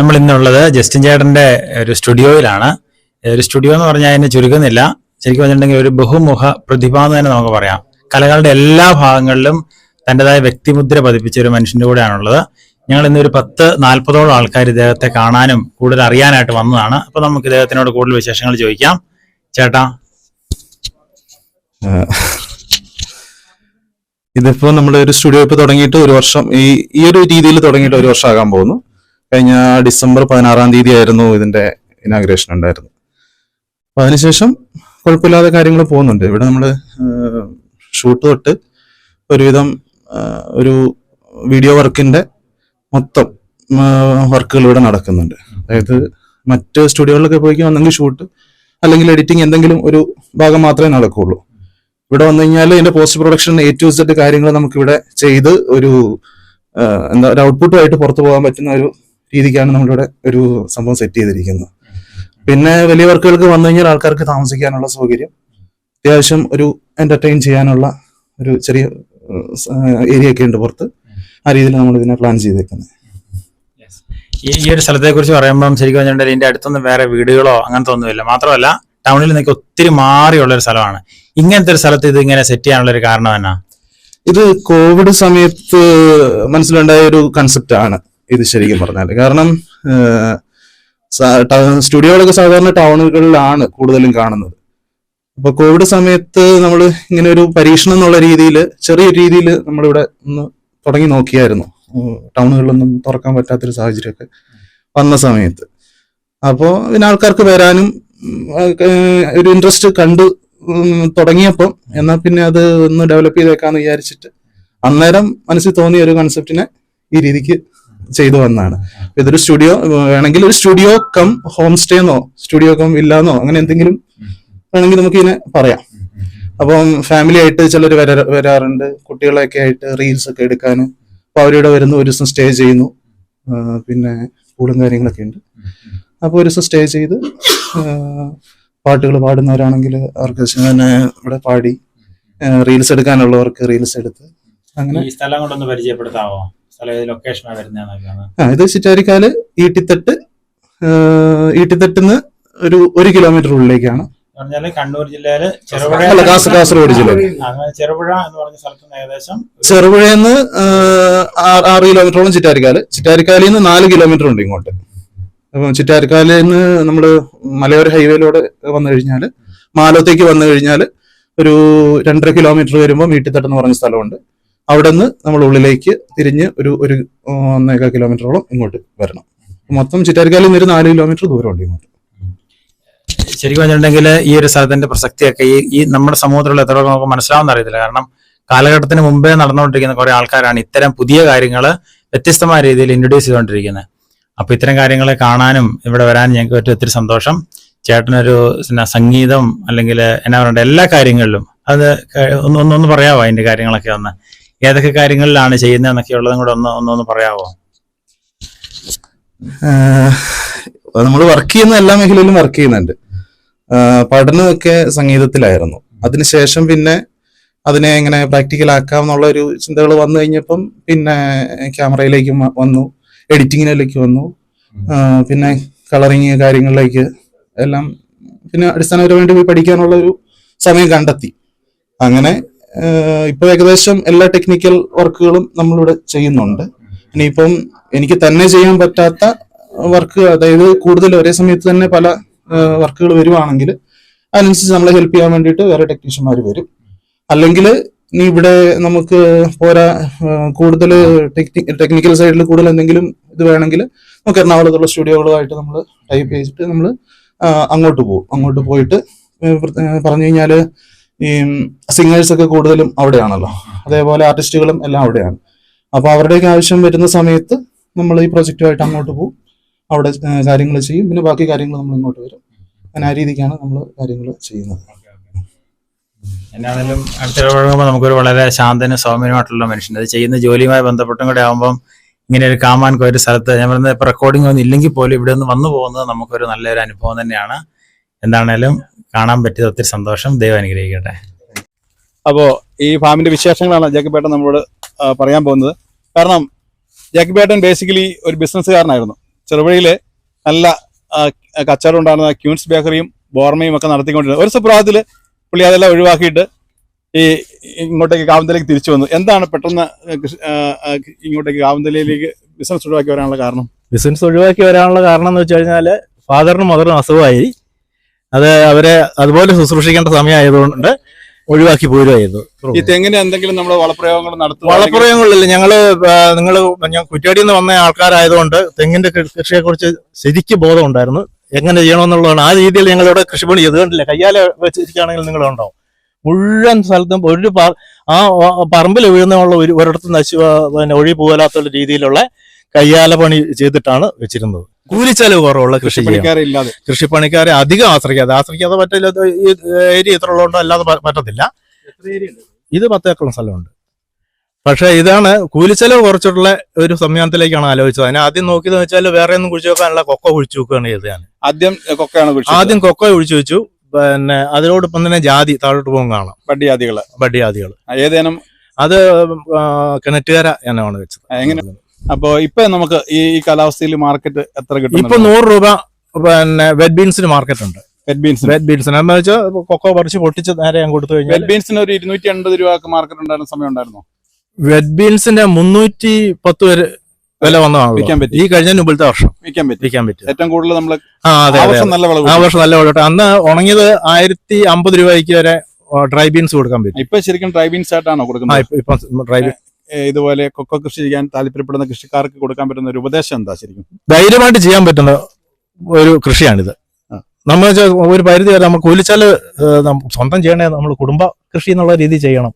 നമ്മൾ ഇന്നുള്ളത് ജസ്റ്റിൻ ചേട്ടന്റെ ഒരു സ്റ്റുഡിയോയിലാണ്. ഒരു സ്റ്റുഡിയോ എന്ന് പറഞ്ഞാൽ അതിനെ ചുരുക്കുന്നില്ല ശരിക്കും പറഞ്ഞിട്ടുണ്ടെങ്കിൽ ഒരു ബഹുമുഖ പ്രതിഭ എന്ന് തന്നെ നമുക്ക് പറയാം. കലകളുടെ എല്ലാ ഭാഗങ്ങളിലും തന്റെതായ വ്യക്തിമുദ്ര പതിപ്പിച്ച ഒരു മനുഷ്യന്റെ കൂടെയാണുള്ളത്. ഞങ്ങൾ ഇന്ന് ഒരു പത്ത് നാൽപ്പതോളം ആൾക്കാർ ഇദ്ദേഹത്തെ കാണാനും കൂടുതൽ അറിയാനായിട്ട് വന്നതാണ്. അപ്പൊ നമുക്ക് ഇദ്ദേഹത്തിനോട് കൂടുതൽ വിശേഷങ്ങൾ ചോദിക്കാം. ചേട്ടാ. ഇതിപ്പോ നമ്മുടെ ഒരു സ്റ്റുഡിയോ ഇപ്പൊ തുടങ്ങിയിട്ട് ഒരു വർഷം ഈ ഈ ഒരു രീതിയിൽ തുടങ്ങിയിട്ട് ഒരു വർഷം ആകാൻ പോകുന്നു. കഴിഞ്ഞ ഡിസംബർ പതിനാറാം തീയതി ആയിരുന്നു ഇതിന്റെ ഇനാഗ്രേഷൻ ഉണ്ടായിരുന്നത്. അപ്പൊ അതിനുശേഷം കുഴപ്പമില്ലാതെ കാര്യങ്ങൾ പോകുന്നുണ്ട്. ഇവിടെ നമ്മൾ ഷൂട്ട് തൊട്ട് ഒരുവിധം ഒരു വീഡിയോ വർക്കിന്റെ മൊത്തം വർക്കുകൾ ഇവിടെ നടക്കുന്നുണ്ട്. അതായത് മറ്റ് സ്റ്റുഡിയോകളിലൊക്കെ പോയി വന്നെങ്കിൽ ഷൂട്ട് അല്ലെങ്കിൽ എഡിറ്റിംഗ് എന്തെങ്കിലും ഒരു ഭാഗം മാത്രമേ നടക്കുകയുള്ളൂ ഇവിടെ വന്നു കഴിഞ്ഞാൽ ഇതിന്റെ post production A to Z കാര്യങ്ങൾ നമുക്ക് ഇവിടെ ചെയ്ത് ഒരു എന്താ ഒരു ഔട്ട്പുട്ടുമായിട്ട് പുറത്തു പോകാൻ പറ്റുന്ന ഒരു രീതിക്കാണ് നമ്മളിവിടെ ഒരു സംഭവം സെറ്റ് ചെയ്തിരിക്കുന്നത്. പിന്നെ വലിയ വർക്കുകൾക്ക് വന്നു കഴിഞ്ഞാൽ ആൾക്കാർക്ക് താമസിക്കാനുള്ള സൗകര്യം അത്യാവശ്യം ഒരു എന്റർടൈൻ ചെയ്യാനുള്ള ഒരു ചെറിയ ഏരിയ ഒക്കെ ഉണ്ട് പുറത്ത്. ആ രീതിയിൽ നമ്മൾ ഇതിനെ പ്ലാൻ ചെയ്തേക്കുന്നത് ഈ ഒരു സ്ഥലത്തെ കുറിച്ച് പറയുമ്പോൾ ശരിക്കും പറഞ്ഞിട്ടുണ്ടെങ്കിൽ ഇതിന്റെ അടുത്തൊന്നും വേറെ വീടുകളോ അങ്ങനത്തെ ഒന്നുമില്ല മാത്രമല്ല ടൗണിൽ നിന്നൊക്കെ ഒത്തിരി മാറിയുള്ള ഒരു സ്ഥലമാണ്. ഇങ്ങനത്തെ ഒരു സ്ഥലത്ത് ഇത് ഇങ്ങനെ സെറ്റ് ചെയ്യാനുള്ള ഒരു കാരണം എന്നാ? ഇത് കോവിഡ് സമയത്ത് മനസ്സിലുണ്ടായ ഒരു കൺസെപ്റ്റ് ആണ്. ഇത് ശരിക്കും പറഞ്ഞാൽ കാരണം സ്റ്റുഡിയോകളൊക്കെ സാധാരണ ടൗണുകളിലാണ് കൂടുതലും കാണുന്നത്. അപ്പൊ കോവിഡ് സമയത്ത് നമ്മൾ ഇങ്ങനെ ഒരു പരീക്ഷണം എന്നുള്ള രീതിയിൽ ചെറിയ രീതിയിൽ നമ്മളിവിടെ ഒന്ന് തുടങ്ങി നോക്കിയായിരുന്നു. ടൗണുകളിലൊന്നും തുറക്കാൻ പറ്റാത്തൊരു സാഹചര്യമൊക്കെ വന്ന സമയത്ത്. അപ്പോൾ പിന്നെ ആൾക്കാർക്ക് വരാനും ഒരു ഇൻട്രസ്റ്റ് കണ്ടു തുടങ്ങിയപ്പം എന്നാൽ പിന്നെ അത് ഒന്ന് ഡെവലപ്പ് ചെയ്തേക്കാന്ന് വിചാരിച്ചിട്ട് അന്നേരം മനസ്സിൽ തോന്നിയ ഒരു കൺസെപ്റ്റിനെ ഈ രീതിക്ക് ചെയ്തു വന്നതാണ് ഇതൊരു സ്റ്റുഡിയോ വേണമെങ്കിൽ ഒരു സ്റ്റുഡിയോ കം ഹോം സ്റ്റേ എന്നോ സ്റ്റുഡിയോ കം ഇല്ലാന്നോ അങ്ങനെ എന്തെങ്കിലും വേണമെങ്കിൽ നമുക്ക് ഇതിനെ പറയാം. അപ്പം ഫാമിലി ആയിട്ട് ചിലർ വരാറുണ്ട്. കുട്ടികളൊക്കെ ആയിട്ട് റീൽസ് ഒക്കെ എടുക്കാൻ അപ്പൊ അവരിവിടെ വരുന്നു ഒരു ദിവസം സ്റ്റേ ചെയ്യുന്നു. പിന്നെ സ്കൂളും കാര്യങ്ങളൊക്കെ ഉണ്ട്. അപ്പോൾ ഒരു ദിവസം സ്റ്റേ ചെയ്ത് പാട്ടുകൾ പാടുന്നവരാണെങ്കിൽ അവർക്ക് തന്നെ ഇവിടെ പാടി റീൽസ് എടുക്കാനുള്ളവർക്ക് റീൽസ് എടുത്ത് അങ്ങനെ ഈ സ്ഥലം കൊണ്ടൊന്ന് പരിചയപ്പെടുത്താവോ? ആ ഇത് ചിറ്റാരിക്കാൽ ഈട്ടിത്തട്ട് ഈട്ടിത്തട്ടിന്ന് ഒരു ഒരു കിലോമീറ്റർ ഉള്ളിലേക്കാണ്. പറഞ്ഞാൽ കണ്ണൂർ ജില്ലയിൽ ചെറുപുഴ അല്ല കാസർഗോഡ് ജില്ല ചെറുപുഴ എന്ന് പറഞ്ഞ സ്ഥലത്ത് നിന്ന് ഏകദേശം ചെറുപുഴയിൽ ആറ് കിലോമീറ്ററോളം ചിറ്റാരിക്കാൽ ചിറ്റാരിക്കാലിൽ നിന്ന് നാല് കിലോമീറ്റർ ഉണ്ട് ഇങ്ങോട്ട്. അപ്പം ചിറ്റാരിക്കാലിൽ നിന്ന് നമ്മൾ മലയോര ഹൈവേയിലൂടെ വന്നു കഴിഞ്ഞാൽ മാലത്തേക്ക് വന്നു കഴിഞ്ഞാൽ ഒരു രണ്ടര കിലോമീറ്റർ വരുമ്പോൾ വീട്ടിത്തട്ടെന്ന് പറഞ്ഞ സ്ഥലമുണ്ട്. അവിടെ നിന്ന് നമ്മൾ ഉള്ളിലേക്ക് തിരിഞ്ഞ് ഒരു ഒരു ഒന്നേകാൽ കിലോമീറ്ററോളം ഇങ്ങോട്ട് വരണം. മൊത്തം ചിറ്റാരിക്കാലിൽ നിന്ന് ഒരു നാല് കിലോമീറ്റർ ദൂരമുണ്ട് ഇങ്ങോട്ട്. ശരിക്കും പറഞ്ഞിട്ടുണ്ടെങ്കിൽ ഈ ഒരു സ്ഥലത്തിന്റെ പ്രസക്തിയൊക്കെ ഈ ഈ നമ്മുടെ സമൂഹത്തിലുള്ള എത്ര നമുക്ക് മനസ്സിലാവുന്ന അറിയത്തില്ല. കാരണം കാലഘട്ടത്തിന് മുമ്പേ നടന്നുകൊണ്ടിരിക്കുന്ന കുറെ ആൾക്കാരാണ് ഇത്തരം പുതിയ കാര്യങ്ങൾ വ്യത്യസ്തമായ രീതിയിൽ ഇൻട്രൊഡ്യൂസ് ചെയ്തുകൊണ്ടിരിക്കുന്നത്. അപ്പൊ ഇത്തരം കാര്യങ്ങളെ കാണാനും ഇവിടെ വരാനും ഞങ്ങൾക്ക് ഒറ്റ ഒത്തിരി സന്തോഷം. ചേട്ടനൊരു പിന്നെ സംഗീതം അല്ലെങ്കിൽ എന്നാ പറയണ്ട എല്ലാ കാര്യങ്ങളിലും അത് ഒന്ന് ഒന്ന് പറയാവോ അതിന്റെ കാര്യങ്ങളൊക്കെ ഒന്ന്? ഏതൊക്കെ കാര്യങ്ങളിലാണ് ചെയ്യുന്നതെന്നൊക്കെ ഉള്ളതും കൂടെ ഒന്ന് ഒന്നൊന്ന് പറയാവോ? നമ്മൾ വർക്ക് ചെയ്യുന്ന എല്ലാ മേഖലയിലും വർക്ക് ചെയ്യുന്നുണ്ട്. പഠനമൊക്കെ സംഗീതത്തിലായിരുന്നു. അതിനുശേഷം പിന്നെ അതിനെ എങ്ങനെ പ്രാക്ടിക്കൽ ആക്കാം എന്നുള്ള ഒരു ചിന്തകൾ വന്നു കഴിഞ്ഞപ്പം പിന്നെ ക്യാമറയിലേക്ക് വന്നു എഡിറ്റിങ്ങിലേക്ക് വന്നു. പിന്നെ കളറിങ് കാര്യങ്ങളിലേക്ക് എല്ലാം പിന്നെ അടിസ്ഥാനപരമായിട്ട് പോയി പഠിക്കാനുള്ള ഒരു സമയം കണ്ടെത്തി. അങ്ങനെ ഇപ്പൊ ഏകദേശം എല്ലാ ടെക്നിക്കൽ വർക്കുകളും നമ്മളിവിടെ ചെയ്യുന്നുണ്ട്. ഇനിയിപ്പം എനിക്ക് തന്നെ ചെയ്യാൻ പറ്റാത്ത വർക്ക് അതായത് കൂടുതൽ ഒരേ സമയത്ത് തന്നെ പല വർക്കുകൾ വരുവാണെങ്കിൽ അതിനനുസരിച്ച് നമ്മളെ ഹെൽപ്പ് ചെയ്യാൻ വേണ്ടിയിട്ട് വേറെ ടെക്നീഷ്യന്മാർ വരും. അല്ലെങ്കിൽ ഇനി ഇവിടെ നമുക്ക് പോരാ കൂടുതൽ ടെക്നിക്കൽ സൈഡിൽ കൂടുതൽ എന്തെങ്കിലും ഇത് വേണമെങ്കിൽ നമുക്ക് എറണാകുളത്തുള്ള സ്റ്റുഡിയോകളുമായിട്ട് നമ്മൾ ടൈപ്പ് ചെയ്തിട്ട് നമ്മൾ അങ്ങോട്ട് പോകും. അങ്ങോട്ട് പോയിട്ട് പറഞ്ഞു കഴിഞ്ഞാൽ ഈ സിംഗേഴ്സൊക്കെ കൂടുതലും അവിടെയാണല്ലോ. അതേപോലെ ആർട്ടിസ്റ്റുകളും എല്ലാം അവിടെയാണ്. അപ്പോൾ അവരുടെയൊക്കെ ആവശ്യം വരുന്ന സമയത്ത് നമ്മൾ ഈ പ്രൊജക്റ്റുമായിട്ട് അങ്ങോട്ട് പോകും അവിടെ കാര്യങ്ങൾ ചെയ്യും. പിന്നെ ബാക്കി കാര്യങ്ങൾ നമ്മൾ ഇങ്ങോട്ട് വരും. അങ്ങനെ ആ രീതിക്കാണ് നമ്മൾ കാര്യങ്ങൾ ചെയ്യുന്നത്. എന്നാണെങ്കിലും അടുത്തിടപഴകുമ്പോൾ നമുക്കൊരു വളരെ ശാന്തനും സൗമ്യനുമായിട്ടുള്ള മനുഷ്യൻ. അത് ചെയ്യുന്ന ജോലിയുമായി ബന്ധപ്പെട്ടും കൂടെ ആകുമ്പം ഇങ്ങനെ ഒരു കാമാൻ ഒരു സ്ഥലത്ത് ഞാൻ പറഞ്ഞ ഇപ്പൊ റെക്കോർഡിംഗ് ഒന്നും ഇല്ലെങ്കിൽ പോലും ഇവിടെ നിന്ന് വന്നു പോകുന്നത് നമുക്കൊരു നല്ലൊരു അനുഭവം തന്നെയാണ്. എന്താണേലും കാണാൻ പറ്റിയത് ഒത്തിരി സന്തോഷം. ദൈവം അനുഗ്രഹിക്കട്ടെ. അപ്പോൾ ഈ ഫാമിന്റെ വിശേഷങ്ങളാണ് ജാക്കിപ്പേട്ടൻ നമ്മളോട് ആ, പറയാൻ പോകുന്നത്. കാരണം ജാക്കിപ്പേട്ടൻ ബേസിക്കലി ഒരു ബിസിനസ്സുകാരനായിരുന്നു ചെറുപുഴയിൽ നല്ല കച്ചവടം ഉണ്ടായിരുന്ന ക്യൂൻസ് ബേക്കറിയും ബോർമയും ഒക്കെ നടത്തിക്കൊണ്ടിരുന്നത് ഒരു സുപ്രഭാതത്തിൽ പുള്ളി അതെല്ലാം ഒഴിവാക്കിയിട്ട് ഈ ഇങ്ങോട്ടേക്ക് കാവന്തലേക്ക് തിരിച്ചു വന്നു. എന്താണ് പെട്ടെന്ന് ഇങ്ങോട്ടേക്ക് കാവന്തലയിലേക്ക് ബിസിനസ് ഒഴിവാക്കി വരാനുള്ള കാരണം? ബിസിനസ് ഒഴിവാക്കി വരാനുള്ള കാരണം എന്ന് വെച്ച് കഴിഞ്ഞാൽ ഫാദറിനും മദറിനും അസുഖമായി. അത് അവരെ അതുപോലെ ശുശ്രൂഷിക്കേണ്ട സമയമായതുകൊണ്ട് ഒഴിവാക്കി പോരുമായിരുന്നു ഈ തെങ്ങിന് എന്തെങ്കിലും നമ്മൾ വളപ്രയോഗങ്ങൾ നടത്തും വളപ്രയോഗങ്ങളില്ല. ഞങ്ങൾ നിങ്ങൾ കുറ്റാടിയിൽ നിന്ന് വന്ന ആൾക്കാരായതുകൊണ്ട് തെങ്ങിന്റെ കൃഷിയെ കുറിച്ച് ശരിക്കും ബോധമുണ്ടായിരുന്നു. എങ്ങനെ ചെയ്യണമെന്നുള്ളതാണ്. ആ രീതിയിൽ ഞങ്ങളിവിടെ കൃഷിപ്പണി ചെയ്ത് കണ്ടില്ല കയ്യാലെ വെച്ചിരിക്കുകയാണെങ്കിൽ നിങ്ങൾ ഉണ്ടാവും മുഴുവൻ സ്ഥലത്തും ഒരു ആ ആ പറമ്പിൽ വീഴുന്നുള്ള ഒരു ഒരിടത്തും നശി പിന്നെ ഒഴി പോകാത്ത രീതിയിലുള്ള കയ്യാല പണി ചെയ്തിട്ടാണ് വെച്ചിരുന്നത്. കൂലിച്ചെലവ് കുറവുള്ള കൃഷി കൃഷിപ്പണിക്കാരെ അധികം ആശ്രയിക്കാതെ ആശ്രയിക്കാതെ പറ്റില്ല ഈ ഏരിയ ഇത്ര ഉള്ളതുകൊണ്ട് അല്ലാതെ പറ്റത്തില്ല. ഇത് പത്ത് സ്ഥലമുണ്ട്. പക്ഷേ ഇതാണ് കൂലിച്ചെലവ് കുറച്ചിട്ടുള്ള ഒരു സംവിധാനത്തിലേക്കാണ് ആലോചിച്ചത്. അതിന് ആദ്യം നോക്കിയത് വെച്ചാൽ വേറെ ഒന്നും കുഴിച്ചു വെക്കാനുള്ള കൊക്ക കുഴിച്ചു വെക്കുകയാണ് ചെയ്തത് ഞാൻ. ആദ്യം കൊക്കയാണ് ആദ്യം കൊക്ക കുഴിച്ചു വെച്ചു. പിന്നെ അതിനോടൊപ്പം തന്നെ ജാതി താഴോട്ട് പോകും കാണാം. പട്ടിയാദികൾ ബഡ്ഡിയാദികൾ ഏതേനും? അത് കിണറ്റുകര എന്നാണ് വെച്ചത്. എങ്ങനെ? അപ്പൊ ഇപ്പൊ നമുക്ക് ഈ കാലാവസ്ഥയിൽ മാർക്കറ്റ് എത്ര കിട്ടും ഇപ്പൊ നൂറ് രൂപ പിന്നെ വെഡ് ബീൻസിന് മാർക്കറ്റ് ഉണ്ട്. വെഡ് ബീൻസിന് വെറ്റ് ബീൻസിന് എന്ന് വെച്ചാൽ കൊക്കോ പറിച്ച് പൊട്ടിച്ച് നേരെ ഞാൻ കൊടുത്തു കഴിഞ്ഞാൽ ബീൻസിന് ഒരു ഇരുന്നൂറ്റി എൺപത് രൂപ മാർക്കറ്റ് ഉണ്ടായിരുന്ന സമയം ഉണ്ടായിരുന്നോ? വെറ്റ് ബീൻസിന്റെ മുന്നൂറ്റി പത്ത് വരെ വില വന്നതാണ് വിൽക്കാൻ പറ്റി. ഈ കഴിഞ്ഞ മുമ്പിലത്തെ വർഷം. വിൽക്കാൻ പറ്റി. വിൽക്കാൻ പറ്റും. ഏറ്റവും കൂടുതൽ നമ്മൾ ആ അതെ നല്ല വിളവ് ആ വർഷം നല്ല വിളവട്ടെ അന്ന് ഉണങ്ങിയത് ആയിരത്തി അമ്പത് രൂപയ്ക്ക് വരെ ഡ്രൈ ബീൻസ് കൊടുക്കാൻ പറ്റും. ഇപ്പൊ ശരിക്കും ഡ്രൈ ബീൻസ് ആയിട്ടാണോ കൊടുക്കുന്നത്? ഇപ്പൊ- ഡ്രൈ ഇതുപോലെ കൊക്കോ കൃഷി ചെയ്യാൻ താല്പര്യപ്പെടുന്ന കൃഷിക്കാർക്ക് കൊടുക്കാൻ പറ്റുന്ന ഒരു ഉപദേശം എന്താ ശരിക്കും? ധൈര്യമായിട്ട് ചെയ്യാൻ പറ്റുന്ന ഒരു കൃഷിയാണിത്. നമ്മൾ ഒരു പരിധി വരെ നമ്മൾ കൂലിച്ചാൽ സ്വന്തം ചെയ്യണേ നമ്മൾ കുടുംബ കൃഷി എന്നുള്ള രീതി ചെയ്യണം.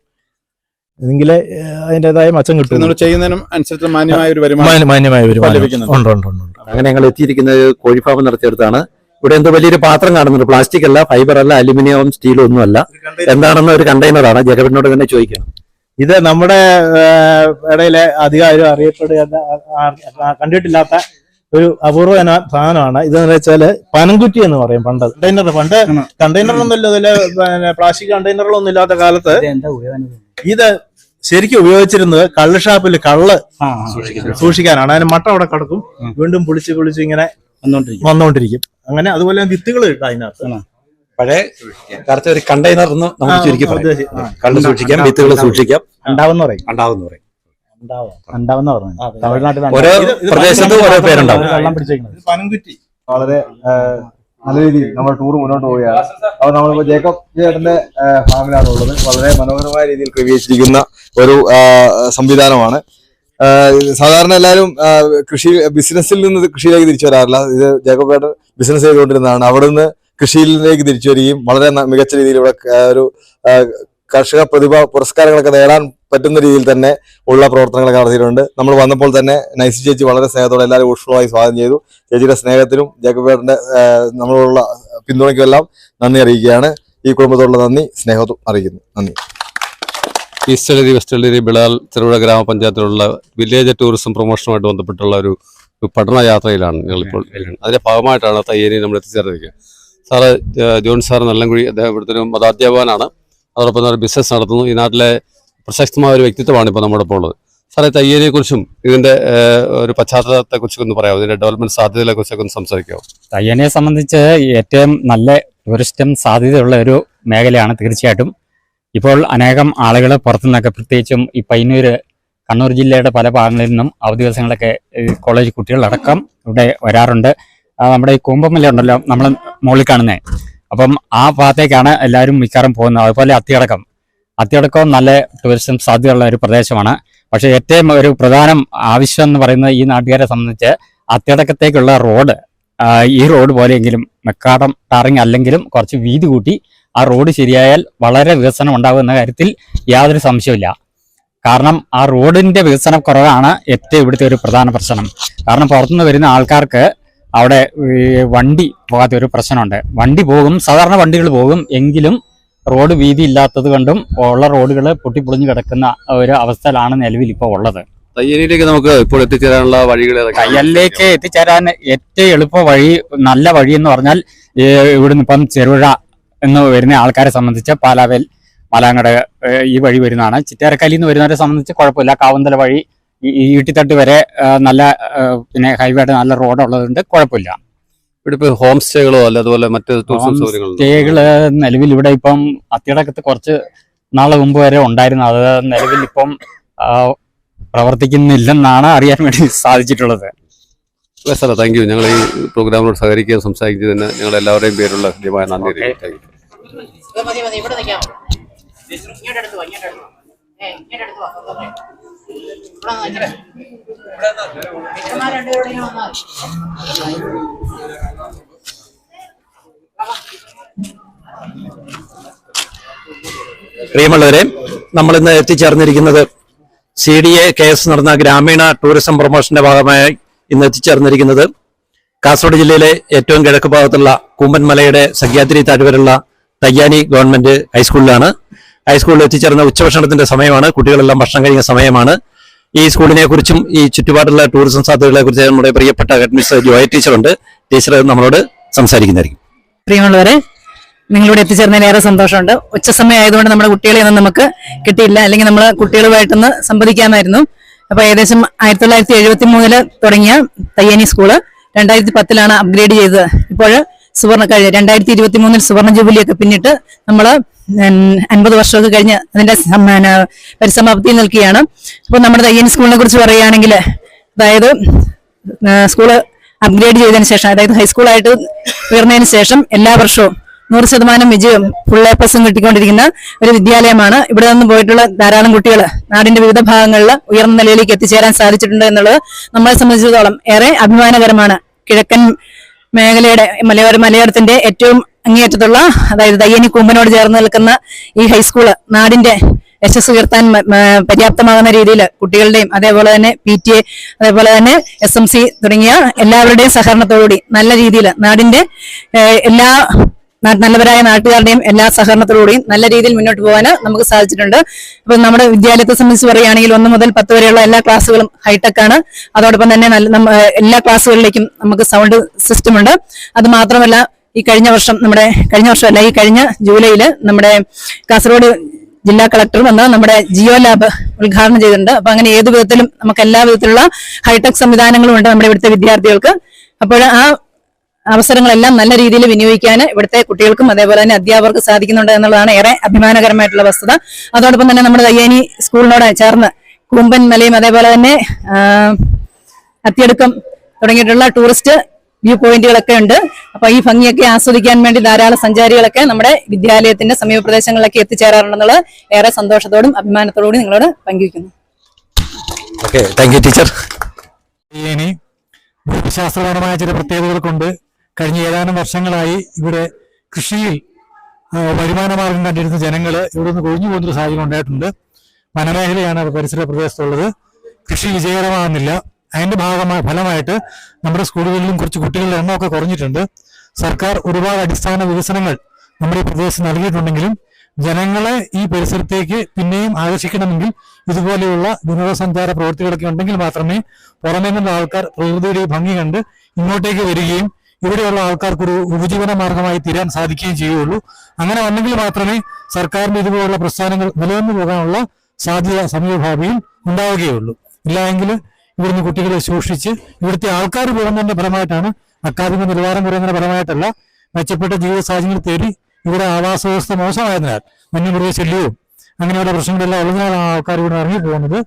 എങ്കിലേ അതിന്റെതായ അതിന്റേതായ മെച്ചം കിട്ടും നിങ്ങൾ ചെയ്യുന്നതിനും അനുസരിച്ച് മാന്യമായ ഒരു വരുമാനം മാന്യമായ വരുമാനം. ഉണ്ട് ഉണ്ട് ഉണ്ട്. അങ്ങനെ ഞങ്ങൾ എത്തിയിരിക്കുന്നത് കോഴിഫാമം നടത്തിയെടുത്താണ് ഇവിടെ എന്തോ വലിയൊരു പാത്രം കാണുന്നുണ്ട്. പ്ലാസ്റ്റിക് അല്ല ഫൈബർ അല്ല അലുമിനിയം സ്റ്റീലും ഒന്നും അല്ല. എന്താണെന്ന് ഒരു കണ്ടെയ്നറാണ് ജഗവിനോട് തന്നെ ചോദിക്കണം. ഇത് നമ്മുടെ ഇടയിലെ അധികാരം അറിയപ്പെടുക കണ്ടിട്ടില്ലാത്ത ഒരു അപൂർവ സാധനമാണ്. ഇതെന്ന് വെച്ചാൽ പനംകുറ്റി എന്ന് പറയും പണ്ട്. കണ്ടെയ്നർ പണ്ട് കണ്ടെയ്നർ ഒന്നും ഇല്ല ഇതിൽ പിന്നെ പ്ലാസ്റ്റിക് കണ്ടെയ്നറുകളൊന്നും ഇല്ലാത്ത കാലത്ത് ഇത് ശരിക്കും ഉപയോഗിച്ചിരുന്നത് കള്ള് ഷാപ്പിൽ കള്ള് സൂക്ഷിക്കാനാണ്. അതിന് മട്ട അവിടെ കിടക്കും. വീണ്ടും പുളിച്ച് പുളിച്ച് ഇങ്ങനെ വന്നോണ്ടിരിക്കും. അങ്ങനെ അതുപോലെ വിത്തുകൾ ഇട്ടാ അതിനകത്ത്. പഴയ കറുത്ത ഒരു കണ്ടെയ്നർ എന്ന് നമുക്ക് ചുരുക്കി പറയാം. കള്ള് സൂക്ഷിക്കാം വിത്തുകൾ സൂക്ഷിക്കാം. ഉണ്ടാവും പറയും. ഉണ്ടാവുന്ന പറയും. ഉണ്ടാവുന്ന പറഞ്ഞു തമിഴ്നാട്ടിൽ ഓരോ പ്രദേശത്തും ഓരോ പേരുണ്ടാവും. വെള്ളം പിടിച്ചേക്കുന്നത്. വളരെ നല്ല രീതിയിൽ നമ്മൾ ടൂർ മുന്നോട്ട് പോവുകയാണ്. അപ്പൊ നമ്മളിപ്പോ ജേക്കബ് ചേട്ടന്റെ ഫാമിലാണ് ഉള്ളത് വളരെ മനോഹരമായ രീതിയിൽ ക്രമീകരിച്ചിരിക്കുന്ന ഒരു സംവിധാനമാണ്. സാധാരണ എല്ലാവരും കൃഷി ബിസിനസ്സിൽ നിന്ന് കൃഷിയിലേക്ക് തിരിച്ചു വരാറില്ല. ഇത് ജേക്കബ് ചേട്ടൻ ബിസിനസ് ചെയ്തുകൊണ്ടിരുന്നതാണ്. അവിടെ നിന്ന് കൃഷിയിലേക്ക് തിരിച്ചു വരികയും വളരെ മികച്ച രീതിയിൽ ഇവിടെ ഒരു കർഷക പ്രതിഭ പുരസ്കാരങ്ങളൊക്കെ നേടാൻ പറ്റുന്ന രീതിയിൽ തന്നെ ഉള്ള പ്രവർത്തനങ്ങളൊക്കെ നടത്തിയിട്ടുണ്ട്. നമ്മൾ വന്നപ്പോൾ തന്നെ നൈസി ചേച്ചി വളരെ സ്നേഹത്തോടെ എല്ലാവരും ഊഷ്മളമായി സ്വാഗതം ചെയ്തു. ചേച്ചിയുടെ സ്നേഹത്തിനും ജേക്കബേറിന്റെ നമ്മളോടുള്ള പിന്തുണയ്ക്കും എല്ലാം നന്ദി അറിയിക്കുകയാണ്. ഈ കുടുംബത്തോടുള്ള നന്ദി സ്നേഹത്തും അറിയിക്കുന്നു. നന്ദി. ഈസ്റ്റേലരി വെസ്റ്റേലരി ബിളാൽ ചെറുപുഴ ഗ്രാമപഞ്ചായത്തിലുള്ള വില്ലേജ് ടൂറിസം പ്രൊമോഷനുമായിട്ട് ബന്ധപ്പെട്ടുള്ള ഒരു ഒരു പഠന യാത്രയിലാണ് ഞങ്ങളിപ്പോൾ അതിന്റെ ഭാഗമായിട്ടാണ് തയ്യേരി നമ്മൾ എത്തിച്ചേർന്നിരിക്കുന്നത് സാറ് ജോൺ സാർ നല്ലംകുഴി അദ്ദേഹം ഇവിടുത്തെ ഒരു മതാധ്യാപകനാണ്. അതോടൊപ്പം ഒരു ബിസിനസ് നടത്തുന്നു. ഈ നാട്ടിലെ പ്രശസ്തമായ ഒരു വ്യക്തിത്വമാണ് ഇപ്പോൾ നമ്മുടെ ഇപ്പോൾ ഉള്ളത്. സാറേ തയ്യലിനെ കുറിച്ചും ഇതിന്റെ ഒരു പശ്ചാത്തലത്തെ കുറിച്ചൊക്കെ ഒന്ന് പറയാമോ? ഇതിന്റെ ഡെവലപ്മെന്റ് സാധ്യതകളെ കുറിച്ചൊക്കെ ഒന്ന് സംസാരിക്കാമോ? തയ്യനെ സംബന്ധിച്ച് ഏറ്റവും നല്ല ടൂറിസ്റ്റും സാധ്യതയുള്ള ഒരു മേഖലയാണ് തീർച്ചയായിട്ടും. ഇപ്പോൾ അനേകം ആളുകൾ പുറത്തുനിന്നൊക്കെ പ്രത്യേകിച്ചും ഈ പയ്യന്നൂർ കണ്ണൂർ ജില്ലയുടെ പല ഭാഗങ്ങളിൽ നിന്നും അവധി ദിവസങ്ങളൊക്കെ കോളേജ് കുട്ടികളടക്കം ഇവിടെ വരാറുണ്ട്. നമ്മുടെ ഈ കൂമ്പമല്ല ഉണ്ടല്ലോ നമ്മൾ മുകളിൽ കാണുന്നത് അപ്പം ആ ഭാഗത്തേക്കാണ് എല്ലാവരും മിക്കവാറും പോകുന്നത്. അതുപോലെ അത്തിയടക്കം. അത്തിയടക്കം നല്ല ടൂറിസം സാധ്യതയുള്ള ഒരു പ്രദേശമാണ്. പക്ഷേ ഏറ്റവും ഒരു പ്രധാന ആവശ്യം എന്ന് പറയുന്നത് ഈ നാട്ടുകാരെ സംബന്ധിച്ച് അത്തിയടക്കത്തേക്കുള്ള റോഡ് ഈ റോഡ് പോലെയെങ്കിലും മെക്കാടം ടാറിങ് അല്ലെങ്കിലും കുറച്ച് വീതി കൂട്ടി ആ റോഡ് ശരിയായാൽ വളരെ വികസനം ഉണ്ടാകുമെന്ന കാര്യത്തിൽ യാതൊരു സംശയമില്ല കാരണം ആ റോഡിന്റെ വികസന കുറവാണ് ഏറ്റവും ഇവിടുത്തെ ഒരു പ്രധാന പ്രശ്നം. കാരണം പുറത്തുനിന്ന് വരുന്ന ആൾക്കാർക്ക് അവിടെ ഈ വണ്ടി പോകാത്ത ഒരു പ്രശ്നമുണ്ട്. വണ്ടി പോകും സാധാരണ വണ്ടികൾ പോകും എങ്കിലും റോഡ് വീതി ഇല്ലാത്തത് കൊണ്ടും ഉള്ള റോഡുകൾ പൊട്ടിപ്പൊളിഞ്ഞു കിടക്കുന്ന ഒരു അവസ്ഥയിലാണ് നിലവിൽ ഇപ്പോൾ ഉള്ളത്. തയ്യലിലേക്ക് നമുക്ക് ഇപ്പോൾ എത്തിച്ചേരാനുള്ള വഴികൾ തയ്യലിലേക്ക് എത്തിച്ചേരാൻ ഏറ്റവും എളുപ്പ വഴി നല്ല വഴി എന്ന് പറഞ്ഞാൽ ഇവിടുന്ന് ഇപ്പം ചെറുപുഴ എന്ന് വരുന്ന ആൾക്കാരെ സംബന്ധിച്ച് പാലാവേൽ മലാങ്ങട് ഈ വഴി വരുന്നതാണ്. ചിറ്റേരക്കലിന്ന് വരുന്നവരെ സംബന്ധിച്ച് കുഴപ്പമില്ല. കാവന്തല വഴി ഈട്ടിത്തട്ട് വരെ നല്ല പിന്നെ ഹൈവേയുടെ നല്ല റോഡ് ഉള്ളതുകൊണ്ട് കുഴപ്പമില്ല. ഇവിടെ ഇപ്പോൾ ഹോം സ്റ്റേകളോ അല്ല അതുപോലെ മറ്റ് ടൂറിസം സ്റ്റേകൾ നിലവിൽ ഇവിടെ ഇപ്പം അത്തിയടക്കത്ത് കുറച്ച് നാളെ മുമ്പ് വരെ ഉണ്ടായിരുന്നു. അത് നിലവിൽ ഇപ്പം പ്രവർത്തിക്കുന്നില്ലെന്നാണ് അറിയാൻ വേണ്ടി സാധിച്ചിട്ടുള്ളത്. സാറേ താങ്ക് യു ഞങ്ങൾ ഈ പ്രോഗ്രാമിനോട് സഹകരിക്കുകയും സംസാരിക്കുന്നതിന് ഞങ്ങൾ എല്ലാവരുടെയും പേരുള്ള ഹൃദ്യമായ നന്ദി ഇവിടെ നിൽക്കാം ഇങ്ങോട്ടെടുത്തു ഇങ്ങോട്ടെടുത്തു ഏ ഇങ്ങോട്ട് പ്രിയമുള്ളവരെ നമ്മൾ ഇന്ന് എത്തിച്ചേർന്നിരിക്കുന്നത് C D A K S നടന്ന ഗ്രാമീണ ടൂറിസം പ്രൊമോഷന്റെ ഭാഗമായി ഇന്ന് എത്തിച്ചേർന്നിരിക്കുന്നത് കാസർഗോഡ് ജില്ലയിലെ ഏറ്റവും കിഴക്ക് ഭാഗത്തുള്ള കൂമ്പൻമലയുടെ സഖ്യാദ്രി താഴ്വരുള്ള തയ്യാനി ഗവൺമെന്റ് ഹൈസ്കൂളിലാണ്. ഹൈസ്കൂളിൽ എത്തിച്ചേർന്ന ഉച്ചഭക്ഷണത്തിന്റെ സമയമാണ്. കുട്ടികളെല്ലാം ഭക്ഷണം കഴിഞ്ഞ സമയമാണ്. ഈ സ്കൂളിനെ കുറിച്ചും ഈ ചുറ്റുപാടുള്ള ടൂറിസം സാധ്യതകളെ കുറിച്ച് നമ്മുടെ പ്രിയപ്പെട്ട മിസ്റ്റർ ജോയ് ടീച്ചറുണ്ട് ടീച്ചർ നമ്മളോട് സംസാരിക്കുന്നതായിരിക്കും. പ്രിയമുള്ളവരെ നിങ്ങളിവിടെ എത്തിച്ചേർന്നതിൽ ഏറെ സന്തോഷമുണ്ട്. ഉച്ചസമയം ആയതുകൊണ്ട് നമ്മുടെ കുട്ടികളെ ഒന്നും നമുക്ക് കിട്ടിയില്ല. അല്ലെങ്കിൽ നമ്മൾ കുട്ടികളുമായിട്ടൊന്ന് സംവദിക്കാമായിരുന്നു. അപ്പൊ ഏകദേശം ആയിരത്തി തൊള്ളായിരത്തി എഴുപത്തി മൂന്നിൽ തുടങ്ങിയ തയ്യാനി സ്കൂൾ രണ്ടായിരത്തി പത്തിലാണ് അപ്ഗ്രേഡ് ചെയ്തത്. ഇപ്പോൾ സുവർണ കഴിഞ്ഞ രണ്ടായിരത്തി ഇരുപത്തി മൂന്നിൽ സുവർണ ജൂബിലിയൊക്കെ പിന്നിട്ട് നമ്മൾ അൻപത് വർഷമൊക്കെ കഴിഞ്ഞ് അതിന്റെ സമ്മാന പരിസമാപ്തിയിൽ നിൽക്കുകയാണ്. അപ്പോൾ നമ്മുടെ തയ്യൻ സ്കൂളിനെ കുറിച്ച് പറയുകയാണെങ്കിൽ അതായത് സ്കൂൾ അപ്ഗ്രേഡ് ചെയ്തതിനു ശേഷം അതായത് ഹൈസ്കൂളായിട്ട് ഉയർന്നതിന് ശേഷം എല്ലാ വർഷവും നൂറ് ശതമാനം വിജയം ഫുൾ എ പ്ലസും കിട്ടിക്കൊണ്ടിരിക്കുന്ന ഒരു വിദ്യാലയമാണ്. ഇവിടെ നിന്ന് പോയിട്ടുള്ള ധാരാളം കുട്ടികൾ നാടിന്റെ വിവിധ ഭാഗങ്ങളിൽ ഉയർന്ന നിലയിലേക്ക് എത്തിച്ചേരാൻ സാധിച്ചിട്ടുണ്ട് എന്നുള്ളത് നമ്മളെ സംബന്ധിച്ചിടത്തോളം ഏറെ അഭിമാനകരമാണ്. കിഴക്കൻ മേഖലയുടെ മലയോര മലയോരത്തിന്റെ ഏറ്റവും അങ്ങേയറ്റത്തുള്ള അതായത് തയ്യനി കൂമ്പനോട് ചേർന്ന് നിൽക്കുന്ന ഈ ഹൈസ്കൂൾ നാടിന്റെ യശസ് ഉയർത്താൻ പര്യാപ്തമാകുന്ന രീതിയിൽ കുട്ടികളുടെയും അതേപോലെ തന്നെ പി ടി എ അതേപോലെ തന്നെ എസ് എം സി തുടങ്ങിയ എല്ലാവരുടെയും സഹകരണത്തോടുകൂടി നല്ല രീതിയിൽ നാടിന്റെ എല്ലാ നല്ലവരായ നാട്ടുകാരുടെയും എല്ലാ സഹകരണത്തോടുകൂടിയും നല്ല രീതിയിൽ മുന്നോട്ട് പോകാൻ നമുക്ക് സാധിച്ചിട്ടുണ്ട്. അപ്പൊ നമ്മുടെ വിദ്യാലയത്തെ സംബന്ധിച്ച് പറയുകയാണെങ്കിൽ ഒന്ന് മുതൽ പത്ത് വരെയുള്ള എല്ലാ ക്ലാസ്സുകളും ഹൈടെക് ആണ്. അതോടൊപ്പം തന്നെ എല്ലാ ക്ലാസ്സുകളിലേക്കും നമുക്ക് സൗണ്ട് സിസ്റ്റം ഉണ്ട്. അത് മാത്രമല്ല ഈ കഴിഞ്ഞ വർഷം നമ്മുടെ കഴിഞ്ഞ വർഷമല്ല ഈ കഴിഞ്ഞ ജൂലൈയിൽ നമ്മുടെ കാസർഗോഡ് ജില്ലാ കളക്ടർ വന്ന് നമ്മുടെ ജിയോ ലാബ് ഉദ്ഘാടനം ചെയ്തിട്ടുണ്ട്. അപ്പൊ അങ്ങനെ ഏത് വിധത്തിലും നമുക്ക് എല്ലാ വിധത്തിലുള്ള ഹൈടെക് സംവിധാനങ്ങളും ഉണ്ട് നമ്മുടെ ഇവിടുത്തെ വിദ്യാർത്ഥികൾക്ക്. അപ്പോൾ ആ അവസരങ്ങളെല്ലാം നല്ല രീതിയിൽ വിനിയോഗിക്കാൻ ഇവിടുത്തെ കുട്ടികൾക്കും അതേപോലെ തന്നെ അധ്യാപകർക്ക് സാധിക്കുന്നുണ്ട് എന്നുള്ളതാണ് ഏറെ അഭിമാനകരമായിട്ടുള്ള വസ്തുത. അതോടൊപ്പം തന്നെ നമ്മുടെ തയ്യാനി സ്കൂളിനോട് ചേർന്ന് കൂമ്പൻ മലയും അതേപോലെ തന്നെ അത്തിയടുക്കം തുടങ്ങിയിട്ടുള്ള ടൂറിസ്റ്റ് വ്യൂ പോയിന്റുകളൊക്കെ ഉണ്ട്. അപ്പൊ ഈ ഭംഗിയൊക്കെ ആസ്വദിക്കാൻ വേണ്ടി ധാരാളം സഞ്ചാരികളൊക്കെ നമ്മുടെ വിദ്യാലയത്തിന്റെ സമീപ പ്രദേശങ്ങളിലൊക്കെ എത്തിച്ചേരാറുണ്ടെന്നുള്ളത് ഏറെ സന്തോഷത്തോടും അഭിമാനത്തോടും നിങ്ങളോട് പങ്കുവയ്ക്കുന്നു. ശാസ്ത്രപരമായ ടീച്ചർ ഇനി ഭൂമിശാസ്ത്രപരമായ ചില പ്രത്യേകതകൾ കൊണ്ട് കഴിഞ്ഞ ഏതാനും വർഷങ്ങളായി ഇവിടെ കൃഷിയിൽ വരുമാനമാർഗം വരുമാന മാർഗം കണ്ടിരുന്ന ജനങ്ങൾ ഇവിടെ നിന്ന് കൊഴിഞ്ഞു പോകുന്നൊരു സാഹചര്യം ഉണ്ടായിട്ടുണ്ട്. വനമേഖലയാണ് പരിസര പ്രദേശത്തുള്ളത്. കൃഷി വിജയകരമാകുന്നില്ല. അതിന്റെ ഭാഗമായ ഫലമായിട്ട് നമ്മുടെ സ്കൂളുകളിലും കുറച്ച് കുട്ടികളുടെ എണ്ണമൊക്കെ കുറഞ്ഞിട്ടുണ്ട്. സർക്കാർ ഒരുപാട് അടിസ്ഥാന വികസനങ്ങൾ നമ്മുടെ പ്രദേശത്ത് നൽകിയിട്ടുണ്ടെങ്കിലും ജനങ്ങളെ ഈ പരിസരത്തേക്ക് പിന്നെയും ആകർഷിക്കണമെങ്കിൽ ഇതുപോലെയുള്ള വിനോദസഞ്ചാര പ്രവൃത്തികളൊക്കെ ഉണ്ടെങ്കിൽ മാത്രമേ പുറമേ നിന്നുള്ള ആൾക്കാർ പ്രകൃതിയുടെ ഭംഗി കണ്ട് ഇങ്ങോട്ടേക്ക് വരികയും ഇവിടെയുള്ള ആൾക്കാർക്കൊരു ഉപജീവന മാർഗമായി തീരാൻ സാധിക്കുകയും ചെയ്യുള്ളൂ അങ്ങനെ വന്നെങ്കിൽ മാത്രമേ സർക്കാരിന്റെ ഇതുപോലുള്ള പ്രസ്ഥാനങ്ങൾ നിലനിന്നു പോകാനുള്ള സാധ്യത സമീപഭാവിയിൽ ഉണ്ടാവുകയുള്ളൂ. ഇല്ലായെങ്കിൽ ഇവിടുന്ന് കുട്ടികളെ സൂക്ഷിച്ച് ഇവിടുത്തെ ആൾക്കാർ പോകുന്നതിന്റെ ഫലമായിട്ടാണ് അക്കാദമിക നിലവാരം കുറയുന്നതിന്റെ ഫലമായിട്ടല്ല മെച്ചപ്പെട്ട ജീവിത സാഹചര്യങ്ങൾ തേടി ഇവിടെ ആവാസ വ്യവസ്ഥ മോശമായതിനാൽ. വന്യമൃഗ ശല്യവും അങ്ങനെയുള്ള പ്രശ്നങ്ങളെല്ലാം ഉള്ളതിനാലാണ് ആൾക്കാർ ഇവിടെ ഇറങ്ങി പോകുന്നത്.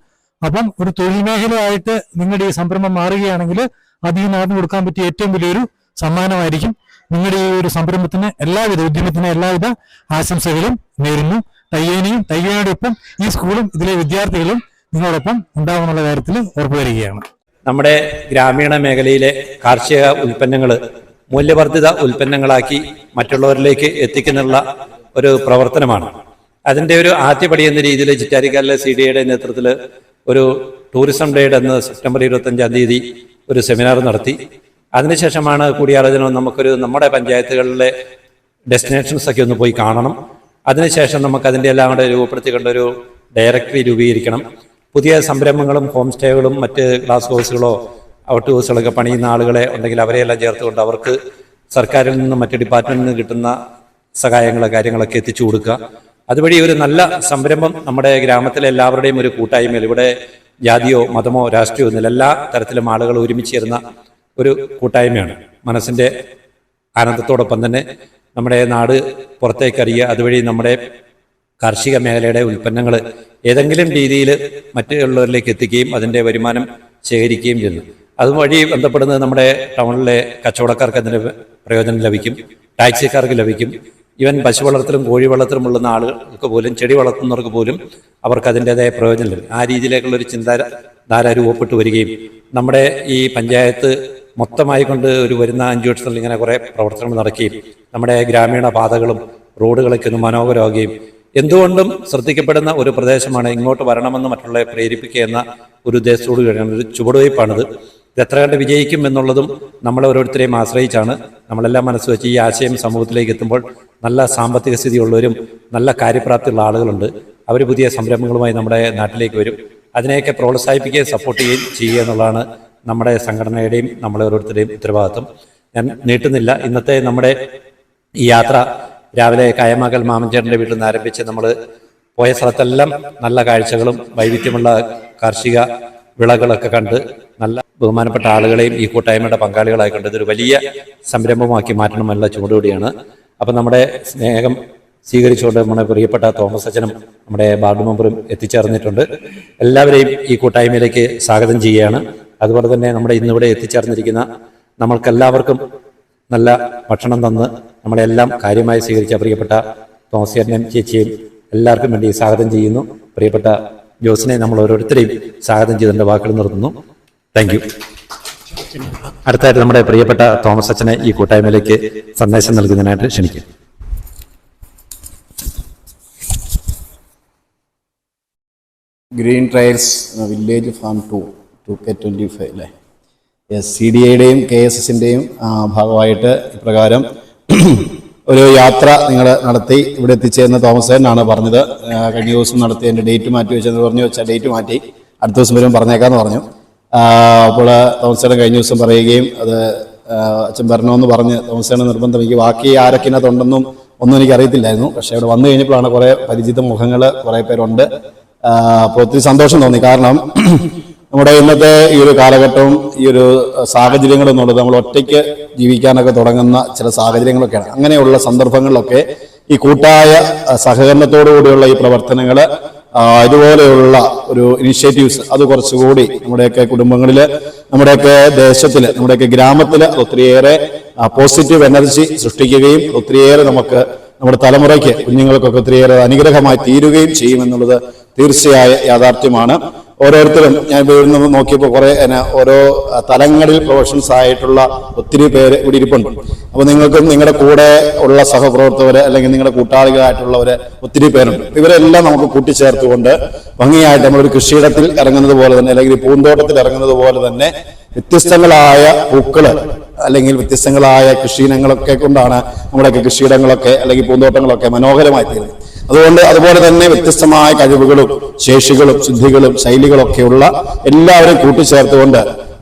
അപ്പം ഒരു തൊഴിൽ മേഖലയായിട്ട് നിങ്ങളുടെ ഈ സംരംഭം മാറുകയാണെങ്കിൽ അധികം നടന്നു കൊടുക്കാൻ പറ്റിയ ഏറ്റവും വലിയൊരു സമ്മാനമായിരിക്കും. നിങ്ങളുടെ ഈ ഒരു സംരംഭത്തിന് എല്ലാവിധ ഉദ്യമത്തിന് എല്ലാവിധ ആശംസകളും നേരുന്നു. തയ്യേനിയും തയ്യേനോടൊപ്പം ഈ സ്കൂളും ഇതിലെ വിദ്യാർത്ഥികളും നിങ്ങളോടൊപ്പം ഉണ്ടാകുമെന്നുള്ള കാര്യത്തിൽ ഉറപ്പുവരികയാണ്. നമ്മുടെ ഗ്രാമീണ മേഖലയിലെ കാർഷിക ഉൽപ്പന്നങ്ങൾ മൂല്യവർദ്ധിത ഉൽപ്പന്നങ്ങളാക്കി മറ്റുള്ളവരിലേക്ക് എത്തിക്കുന്നുള്ള ഒരു പ്രവർത്തനമാണ്. അതിന്റെ ഒരു ആദ്യപടി എന്ന രീതിയിൽ ചിറ്റാരിക്കാലിലെ സി ഡി എയുടെ നേതൃത്വത്തിൽ ഒരു ടൂറിസം ഡേയുടെ അന്ന് സെപ്റ്റംബർ ഇരുപത്തഞ്ചാം തീയതി ഒരു സെമിനാർ നടത്തി. അതിനുശേഷമാണ് കൂടിയാലോചന നമുക്കൊരു നമ്മുടെ പഞ്ചായത്തുകളിലെ ഡെസ്റ്റിനേഷൻസ് ഒക്കെ ഒന്ന് പോയി കാണണം. അതിനുശേഷം നമുക്ക് അതിന്റെ എല്ലാം കൂടെ രൂപപ്പെടുത്തിക്കൊണ്ട് ഒരു ഡയറക്ടറി രൂപീകരിക്കണം. പുതിയ സംരംഭങ്ങളും ഹോം സ്റ്റേകളും മറ്റ് ഗ്ലാസ് ഹൗസുകളോ ഔട്ട് ഹൗസുകളൊക്കെ പണിയുന്ന ആളുകളെ ഉണ്ടെങ്കിൽ അവരെയെല്ലാം ചേർത്തുകൊണ്ട് അവർക്ക് സർക്കാരിൽ നിന്നും മറ്റ് ഡിപ്പാർട്ട്മെന്റിൽ നിന്ന് കിട്ടുന്ന സഹായങ്ങളോ കാര്യങ്ങളൊക്കെ എത്തിച്ചു കൊടുക്കുക. അതുവഴി ഒരു നല്ല സംരംഭം നമ്മുടെ ഗ്രാമത്തിലെ എല്ലാവരുടെയും ഒരു കൂട്ടായ്മയിൽ ഇവിടെ ജാതിയോ മതമോ രാഷ്ട്രീയമോ ഒന്നുമില്ല. എല്ലാ തരത്തിലും ആളുകൾ ഒരുമിച്ച് ചേരുന്ന ഒരു കൂട്ടായ്മയാണ്. മനസ്സിന്റെ ആനന്ദത്തോടൊപ്പം തന്നെ നമ്മുടെ നാട് പുറത്തേക്കറിയുക അതുവഴി നമ്മുടെ കാർഷിക മേഖലയുടെ ഉൽപ്പന്നങ്ങൾ ഏതെങ്കിലും രീതിയിൽ മറ്റുള്ളവരിലേക്ക് എത്തിക്കുകയും അതിന്റെ വരുമാനം ശേഖരിക്കുകയും ചെയ്യുന്നു. അതുവഴി ബന്ധപ്പെടുന്നത് നമ്മുടെ ടൗണിലെ കച്ചവടക്കാർക്ക് അതിന്റെ പ്രയോജനം ലഭിക്കും ടാക്സിക്കാർക്ക് ലഭിക്കും. ഇവൻ പശു വളർത്തലും കോഴി വളർത്തലും ഉള്ള ആളുകൾക്ക് പോലും ചെടി വളർത്തുന്നവർക്ക് പോലും അവർക്ക് അതിന്റെതായ പ്രയോജനം ലഭിക്കും. ആ രീതിയിലേക്കുള്ള ഒരു ചിന്താധാര രൂപപ്പെട്ടു വരികയും നമ്മുടെ ഈ പഞ്ചായത്ത് മൊത്തമായി കൊണ്ട് ഒരു വരുന്ന അഞ്ചു വർഷത്തിൽ ഇങ്ങനെ കുറേ പ്രവർത്തനങ്ങൾ നടക്കുകയും നമ്മുടെ ഗ്രാമീണ പാതകളും റോഡുകളൊക്കെ ഒന്ന് മനോഹരമാവുകയും എന്തുകൊണ്ടും ശ്രദ്ധിക്കപ്പെടുന്ന ഒരു പ്രദേശമാണ് ഇങ്ങോട്ട് വരണമെന്ന് മറ്റുള്ളവരെ പ്രേരിപ്പിക്കുക എന്ന ഒരു ഉദ്ദേശത്തോട് കഴിയുന്ന ഒരു ചുവടുവയ്പ്പാണിത് ഇത് എത്ര കണ്ട് വിജയിക്കും എന്നുള്ളതും നമ്മളെ ഓരോരുത്തരെയും ആശ്രയിച്ചാണ്. നമ്മളെല്ലാം മനസ്സ് വെച്ച് ഈ ആശയം സമൂഹത്തിലേക്ക് എത്തുമ്പോൾ നല്ല സാമ്പത്തിക സ്ഥിതിയുള്ളവരും നല്ല കാര്യപ്രാപ്തിയുള്ള ആളുകളുണ്ട്. അവർ പുതിയ സംരംഭങ്ങളുമായി നമ്മുടെ നാട്ടിലേക്ക് വരും. അതിനെയൊക്കെ പ്രോത്സാഹിപ്പിക്കുകയും സപ്പോർട്ട് ചെയ്യുകയും ചെയ്യുക എന്നുള്ളതാണ് നമ്മുടെ സംഘടനയുടെയും നമ്മളെ ഓരോരുത്തരുടെയും ഉത്തരവാദിത്വം. ഞാൻ നീട്ടുന്നില്ല. ഇന്നത്തെ നമ്മുടെ ഈ യാത്ര രാവിലെ കയമകൽ മാമൻചേട്ടന്റെ വീട്ടിൽ നിന്ന് ആരംഭിച്ച് നമ്മൾ പോയ സ്ഥലത്തെല്ലാം നല്ല കാഴ്ചകളും വൈവിധ്യമുള്ള കാർഷിക വിളകളൊക്കെ കണ്ട് നല്ല ബഹുമാനപ്പെട്ട ആളുകളെയും ഈ കൂട്ടായ്മയുടെ പങ്കാളികളായി കണ്ട് ഇതൊരു വലിയ സംരംഭമാക്കി മാറ്റണമെന്നുള്ള ചൂടുകൂടിയാണ് അപ്പം നമ്മുടെ സ്നേഹം സ്വീകരിച്ചുകൊണ്ട് നമ്മുടെ പ്രിയപ്പെട്ട തോമസ് അച്ഛനും നമ്മുടെ വാർഡ് മെമ്പറും എത്തിച്ചേർന്നിട്ടുണ്ട്. എല്ലാവരെയും ഈ കൂട്ടായ്മയിലേക്ക് സ്വാഗതം ചെയ്യുകയാണ്. അതുപോലെ തന്നെ നമ്മുടെ ഇന്നിവിടെ എത്തിച്ചേർന്നിരിക്കുന്ന നമ്മൾക്കെല്ലാവർക്കും നല്ല ഭക്ഷണം തന്ന് നമ്മളെല്ലാം കാര്യമായി സ്വീകരിച്ച പ്രിയപ്പെട്ട തോമസിയനും ചേച്ചിയും എല്ലാവർക്കും വേണ്ടി സ്വാഗതം ചെയ്യുന്നു. പ്രിയപ്പെട്ട ജോസിനെ നമ്മൾ ഓരോരുത്തരെയും സ്വാഗതം ചെയ്തതിന്റെ വാക്കുകൾ നിർത്തുന്നു. താങ്ക് യു അടുത്തായിട്ട് നമ്മുടെ പ്രിയപ്പെട്ട തോമസ് അച്ഛനെ ഈ കൂട്ടായ്മയിലേക്ക് സന്ദേശം നൽകുന്നതിനായിട്ട് ക്ഷണിക്കും green trails village farm two two K twenty five അല്ലേ? എസ് സി ഡി ഐയുടെയും കെ എസ് എസിന്റെയും ഭാഗമായിട്ട് ഇപ്രകാരം ഒരു യാത്ര നിങ്ങൾ നടത്തി ഇവിടെ എത്തിച്ചേർന്ന തോമസ് ചേട്ടനാണ് പറഞ്ഞത്. കഴിഞ്ഞ ദിവസം നടത്തി എന്റെ ഡേറ്റ് മാറ്റി വെച്ചെന്ന് പറഞ്ഞു. വെച്ചാൽ ഡേറ്റ് മാറ്റി. അടുത്ത ദിവസം വരും പറഞ്ഞേക്കാന്ന് പറഞ്ഞു. അപ്പോൾ തോമസ് കഴിഞ്ഞ ദിവസം പറയുകയും അത് അച്ഛൻ വരണമെന്ന് പറഞ്ഞ് തോമസ് ചേട്ടൻ നിർബന്ധം എനിക്ക് ബാക്കി ആരൊക്കെ ഇതിനകത്തുണ്ടെന്നും ഒന്നും എനിക്ക് അറിയത്തില്ലായിരുന്നു പക്ഷേ ഇവിടെ വന്നു കഴിഞ്ഞപ്പോഴാണ് കുറേ പരിചിത മുഖങ്ങൾ കുറേ പേരുണ്ട്. അപ്പോൾ ഒത്തിരി സന്തോഷം തോന്നി. കാരണം നമ്മുടെ ഇന്നത്തെ ഈ ഒരു കാലഘട്ടവും ഈ ഒരു സാഹചര്യങ്ങൾ എന്നുള്ളത് നമ്മൾ ഒറ്റയ്ക്ക് ജീവിക്കാനൊക്കെ തുടങ്ങുന്ന ചില സാഹചര്യങ്ങളൊക്കെയാണ്. അങ്ങനെയുള്ള സന്ദർഭങ്ങളിലൊക്കെ ഈ കൂട്ടായ സഹകരണത്തോടുകൂടിയുള്ള സഹകരണത്തോടു കൂടിയുള്ള ഈ പ്രവർത്തനങ്ങൾ ഇതുപോലെയുള്ള ഒരു ഇനിഷ്യേറ്റീവ്സ് അത് കുറച്ചുകൂടി നമ്മുടെയൊക്കെ കുടുംബങ്ങളിൽ നമ്മുടെയൊക്കെ ദേശത്തിൽ നമ്മുടെയൊക്കെ ഗ്രാമത്തിൽ ഒത്തിരിയേറെ പോസിറ്റീവ് എനർജി സൃഷ്ടിക്കുകയും ഒത്തിരിയേറെ നമുക്ക് നമ്മുടെ തലമുറയ്ക്ക് കുഞ്ഞുങ്ങൾക്കൊക്കെ ഒത്തിരിയേറെ അനുഗ്രഹമായി തീരുകയും ചെയ്യുമെന്നുള്ളത് തീർച്ചയായ യാഥാർത്ഥ്യമാണ്. ഓരോരുത്തരും ഞാൻ ഇവിടെ നിന്ന് നോക്കിയപ്പോൾ കുറേ എന്നാ ഓരോ തലങ്ങളിൽ പ്രൊഫഷൻസ് ആയിട്ടുള്ള ഒത്തിരി പേര് ഇവിടെ ഇരിപ്പുണ്ട്. അപ്പോൾ നിങ്ങൾക്കും നിങ്ങളുടെ കൂടെ ഉള്ള സഹപ്രവർത്തകര് അല്ലെങ്കിൽ നിങ്ങളുടെ കൂട്ടാളികളായിട്ടുള്ളവര് ഒത്തിരി പേരുണ്ട്. ഇവരെല്ലാം നമുക്ക് കൂട്ടിച്ചേർത്തുകൊണ്ട് ഭംഗിയായിട്ട് നമ്മളൊരു കൃഷിയിടത്തിൽ ഇറങ്ങുന്നത് പോലെ തന്നെ അല്ലെങ്കിൽ പൂന്തോട്ടത്തിൽ ഇറങ്ങുന്നത് പോലെ തന്നെ വ്യത്യസ്തങ്ങളായ പൂക്കൾ അല്ലെങ്കിൽ വ്യത്യസ്തങ്ങളായ കൃഷിയിനങ്ങളൊക്കെ കൊണ്ടാണ് നമ്മുടെയൊക്കെ കൃഷിയിടങ്ങളൊക്കെ അല്ലെങ്കിൽ പൂന്തോട്ടങ്ങളൊക്കെ മനോഹരമായി തീരുന്നത് അതുകൊണ്ട് അതുപോലെ തന്നെ വ്യത്യസ്തമായ കഴിവുകളും ശേഷികളും സിദ്ധികളും ശൈലികളൊക്കെയുള്ള എല്ലാവരും കൂട്ടിച്ചേർത്തുകൊണ്ട്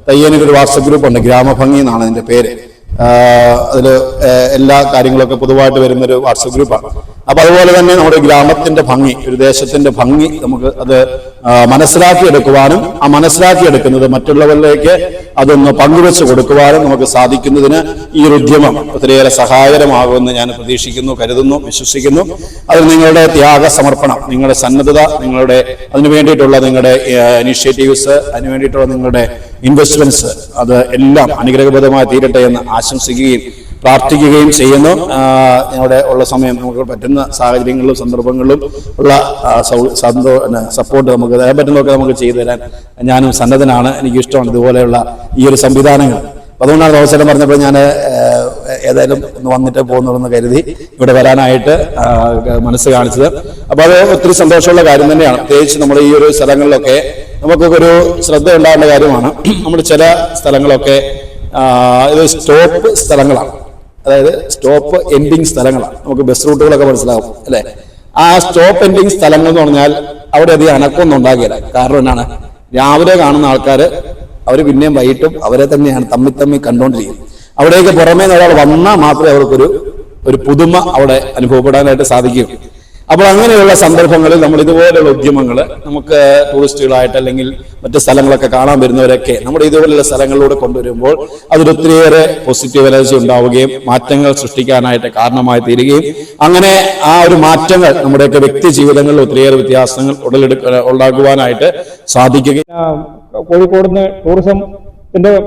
തയ്യനൊരു വാട്സപ്പ് ഗ്രൂപ്പ് ഉണ്ട് ഗ്രാമഭംഗി എന്നാണ് അതിന്റെ പേര്. അതിൽ എല്ലാ കാര്യങ്ങളൊക്കെ പൊതുവായിട്ട് വരുന്നൊരു വാട്സപ്പ് ഗ്രൂപ്പാണ്. അപ്പൊ അതുപോലെ തന്നെ നമ്മുടെ ഗ്രാമത്തിന്റെ ഭംഗി ഒരു ദേശത്തിന്റെ ഭംഗി നമുക്ക് അത് മനസ്സിലാക്കിയെടുക്കുവാനും ആ മനസ്സിലാക്കിയെടുക്കുന്നത് മറ്റുള്ളവരിലേക്ക് അതൊന്ന് പങ്കുവെച്ച് കൊടുക്കുവാനും നമുക്ക് സാധിക്കുന്നതിന് ഈ ഒരു ഉദ്യമം ഒത്തിരിയേറെ സഹായകരമാകുമെന്ന് ഞാൻ പ്രതീക്ഷിക്കുന്നു കരുതുന്നു വിശ്വസിക്കുന്നു. അതിൽ നിങ്ങളുടെ ത്യാഗ സമർപ്പണം നിങ്ങളുടെ സന്നദ്ധത നിങ്ങളുടെ അതിനു വേണ്ടിയിട്ടുള്ള നിങ്ങളുടെ ഇനിഷ്യേറ്റീവ്സ് അതിനു വേണ്ടിയിട്ടുള്ള നിങ്ങളുടെ ഇൻവെസ്റ്റ്മെന്റ്സ് അത് എല്ലാം അനുഗ്രഹപ്രദമായി തീരട്ടെ എന്ന് ആശംസിക്കുകയും പ്രാർത്ഥിക്കുകയും ചെയ്യുന്നു. ഞങ്ങളുടെ ഉള്ള സമയം നമുക്ക് പറ്റുന്ന സാഹചര്യങ്ങളിലും സന്ദർഭങ്ങളിലും ഉള്ള സന്തോ സപ്പോർട്ട് നമുക്ക് തരാൻ പറ്റുന്നതൊക്കെ നമുക്ക് ചെയ്തു തരാൻ ഞാനും സന്നദ്ധനാണ്. എനിക്ക് ഇഷ്ടമാണ് ഇതുപോലെയുള്ള ഈ ഒരു സംവിധാനങ്ങൾ. അതുകൊണ്ടാണ് അവസരം പറഞ്ഞപ്പോൾ ഞാൻ ഏതായാലും ഒന്ന് വന്നിട്ട് പോകുന്നുള്ളെന്ന് കരുതി ഇവിടെ വരാനായിട്ട് മനസ്സ് കാണിച്ചത്. അപ്പോൾ അത് ഒത്തിരി സന്തോഷമുള്ള കാര്യം തന്നെയാണ്. പ്രത്യേകിച്ച് നമ്മൾ ഈ ഒരു സ്ഥലങ്ങളിലൊക്കെ നമുക്കൊക്കെ ഒരു ശ്രദ്ധ ഉണ്ടാകേണ്ട കാര്യമാണ്. നമ്മൾ ചില സ്ഥലങ്ങളൊക്കെ ഇത് സ്റ്റോപ്പ് സ്ഥലങ്ങളാണ്. അതായത് സ്റ്റോപ്പ് എൻഡിങ് സ്ഥലങ്ങളാണ് നമുക്ക് ബസ് റൂട്ടുകളൊക്കെ മനസ്സിലാവും അല്ലെ? ആ സ്റ്റോപ്പ് എൻഡിങ് സ്ഥലങ്ങൾ എന്ന് പറഞ്ഞാൽ അവിടെ അധികം അനക്കമൊന്നും ഉണ്ടാകില്ല. കാരണം എന്നാണ്? രാവിലെ കാണുന്ന ആൾക്കാർ അവർ പിന്നെയും വൈകിട്ടും അവരെ തന്നെയാണ് തമ്മി തമ്മി കണ്ടുകൊണ്ടിരിക്കുന്നത് അവിടേക്ക് പുറമേ നിന്ന് ഒരാൾ വന്നാൽ മാത്രമേ അവർക്കൊരു ഒരു പുതുമ അവിടെ അനുഭവപ്പെടാനായിട്ട് സാധിക്കും. അപ്പോൾ അങ്ങനെയുള്ള സന്ദർഭങ്ങളിൽ നമ്മൾ ഇതുപോലെയുള്ള ഉദ്യമങ്ങൾ നമുക്ക് ടൂറിസ്റ്റുകളായിട്ട് അല്ലെങ്കിൽ മറ്റ് സ്ഥലങ്ങളൊക്കെ കാണാൻ വരുന്നവരൊക്കെ നമ്മുടെ ഇതുപോലെയുള്ള സ്ഥലങ്ങളിലൂടെ കൊണ്ടുവരുമ്പോൾ അതിലൊത്തിരിയേറെ പോസിറ്റീവ് എനർജി ഉണ്ടാവുകയും മാറ്റങ്ങൾ സൃഷ്ടിക്കാനായിട്ട് കാരണമായി തീരുകയും അങ്ങനെ ആ ഒരു മാറ്റങ്ങൾ നമ്മുടെയൊക്കെ വ്യക്തി ജീവിതങ്ങളിൽ ഒത്തിരിയേറെ വ്യത്യാസങ്ങൾ ഉടലെടുക്ക ഉണ്ടാകുവാനായിട്ട് സാധിക്കുകയും കോഴിക്കോട് നിന്ന്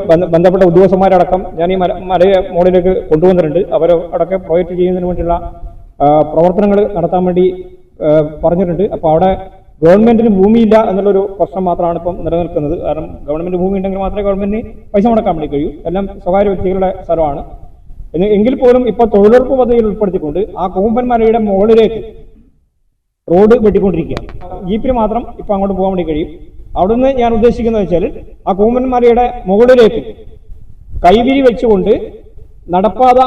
ബന്ധ- ബന്ധപ്പെട്ട ഉദ്യോഗസ്ഥന്മാരടക്കം ഞാൻ ഈ മല മലയെ മോളിലേക്ക് കൊണ്ടുവന്നിട്ടുണ്ട്. അവരടക്കം പ്രൊജക്ട് ചെയ്യുന്നതിന് വേണ്ടിയുള്ള പ്രവർത്തനങ്ങൾ നടത്താൻ വേണ്ടി പറഞ്ഞിട്ടുണ്ട്. അപ്പോൾ അവിടെ ഗവൺമെന്റിന് ഭൂമിയില്ല എന്നുള്ളൊരു പ്രശ്നം മാത്രമാണ് ഇപ്പം നിലനിൽക്കുന്നത്. കാരണം ഗവൺമെന്റ് ഭൂമി ഉണ്ടെങ്കിൽ മാത്രമേ ഗവൺമെന്റിന് പൈസ മുടക്കാൻ വേണ്ടി കഴിയൂ. എല്ലാം സ്വകാര്യ വ്യക്തികളുടെ സ്ഥലമാണ്. എങ്കിൽ പോലും ഇപ്പോൾ തൊഴിലുറപ്പ് പദ്ധതിയിൽ ഉൾപ്പെടുത്തിക്കൊണ്ട് ആ കൂമ്പന്മാരുടെ മുകളിലേക്ക് റോഡ് വെട്ടിക്കൊണ്ടിരിക്കുകയാണ്. ജീപ്പിന് മാത്രം ഇപ്പൊ അങ്ങോട്ട് പോകാൻ വേണ്ടി കഴിയും. അവിടുന്ന് ഞാൻ ഉദ്ദേശിക്കുന്നത് വെച്ചാൽ ആ കൂമ്പന്മാരുടെ മുകളിലേക്ക് കൈവിരി വെച്ചുകൊണ്ട് നടപ്പാത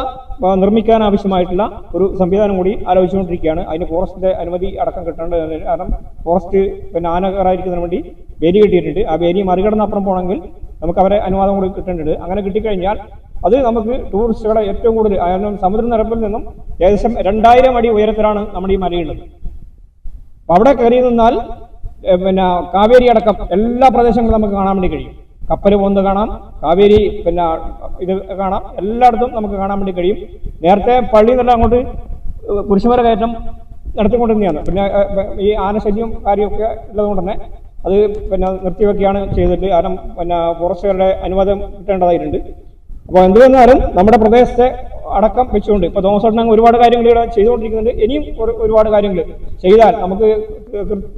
നിർമ്മിക്കാൻ ആവശ്യമായിട്ടുള്ള ഒരു സംവിധാനം കൂടി ആലോചിച്ചുകൊണ്ടിരിക്കുകയാണ്. അതിന് ഫോറസ്റ്റിന്റെ അനുമതി അടക്കം കിട്ടേണ്ടത് കാരണം ഫോറസ്റ്റ് പിന്നെ ആന കയറാതിരിക്കുന്നതിന് വേണ്ടി വേലി കെട്ടിയിട്ടുണ്ട്. ആ വേലി മറികടന്ന് അപ്പുറം പോകണമെങ്കിൽ നമുക്ക് അവരെ അനുവാദം കൂടി കിട്ടേണ്ടത് അങ്ങനെ കിട്ടിക്കഴിഞ്ഞാൽ അത് നമുക്ക് ടൂറിസ്റ്റുകളെ ഏറ്റവും കൂടുതൽ കാരണം സമുദ്രനിരപ്പിൽ നിന്നും ഏകദേശം രണ്ടായിരം അടി ഉയരത്തിലാണ് നമ്മുടെ ഈ മലയുള്ളത്. അവിടെ കയറി നിന്നാൽ പിന്നെ കാവേരി അടക്കം എല്ലാ പ്രദേശങ്ങളും നമുക്ക് കാണാൻ വേണ്ടി കഴിയും. കപ്പൽ പോകുന്നത് കാണാം കാവേരി പിന്നെ ഇത് കാണാം. എല്ലായിടത്തും നമുക്ക് കാണാൻ വേണ്ടി കഴിയും. നേരത്തെ പള്ളി നിന്നെല്ലാം അങ്ങോട്ട് കുരിശുമര കയറ്റം നടത്തിക്കൊണ്ടിരുന്നതാണ്. പിന്നെ ഈ ആനശല്യം കാര്യമൊക്കെ ഉള്ളതുകൊണ്ട് തന്നെ അത് പിന്നെ നിർത്തിവെക്കുകയാണ് ചെയ്തിട്ട് കാരണം പിന്നെ ഫോറസ്റ്റുകാരുടെ അനുവാദം കിട്ടേണ്ടതായിട്ടുണ്ട്. അപ്പോൾ എന്ത് വന്നാലും നമ്മുടെ പ്രദേശത്തെ അടക്കം വെച്ചുകൊണ്ട് ഇപ്പൊ തോമസ് ചേട്ടൻ അങ്ങ് ഒരുപാട് കാര്യങ്ങൾ ഇവിടെ ചെയ്തുകൊണ്ടിരിക്കുന്നുണ്ട്. ഇനിയും ഒരുപാട് കാര്യങ്ങൾ ചെയ്താൽ നമുക്ക്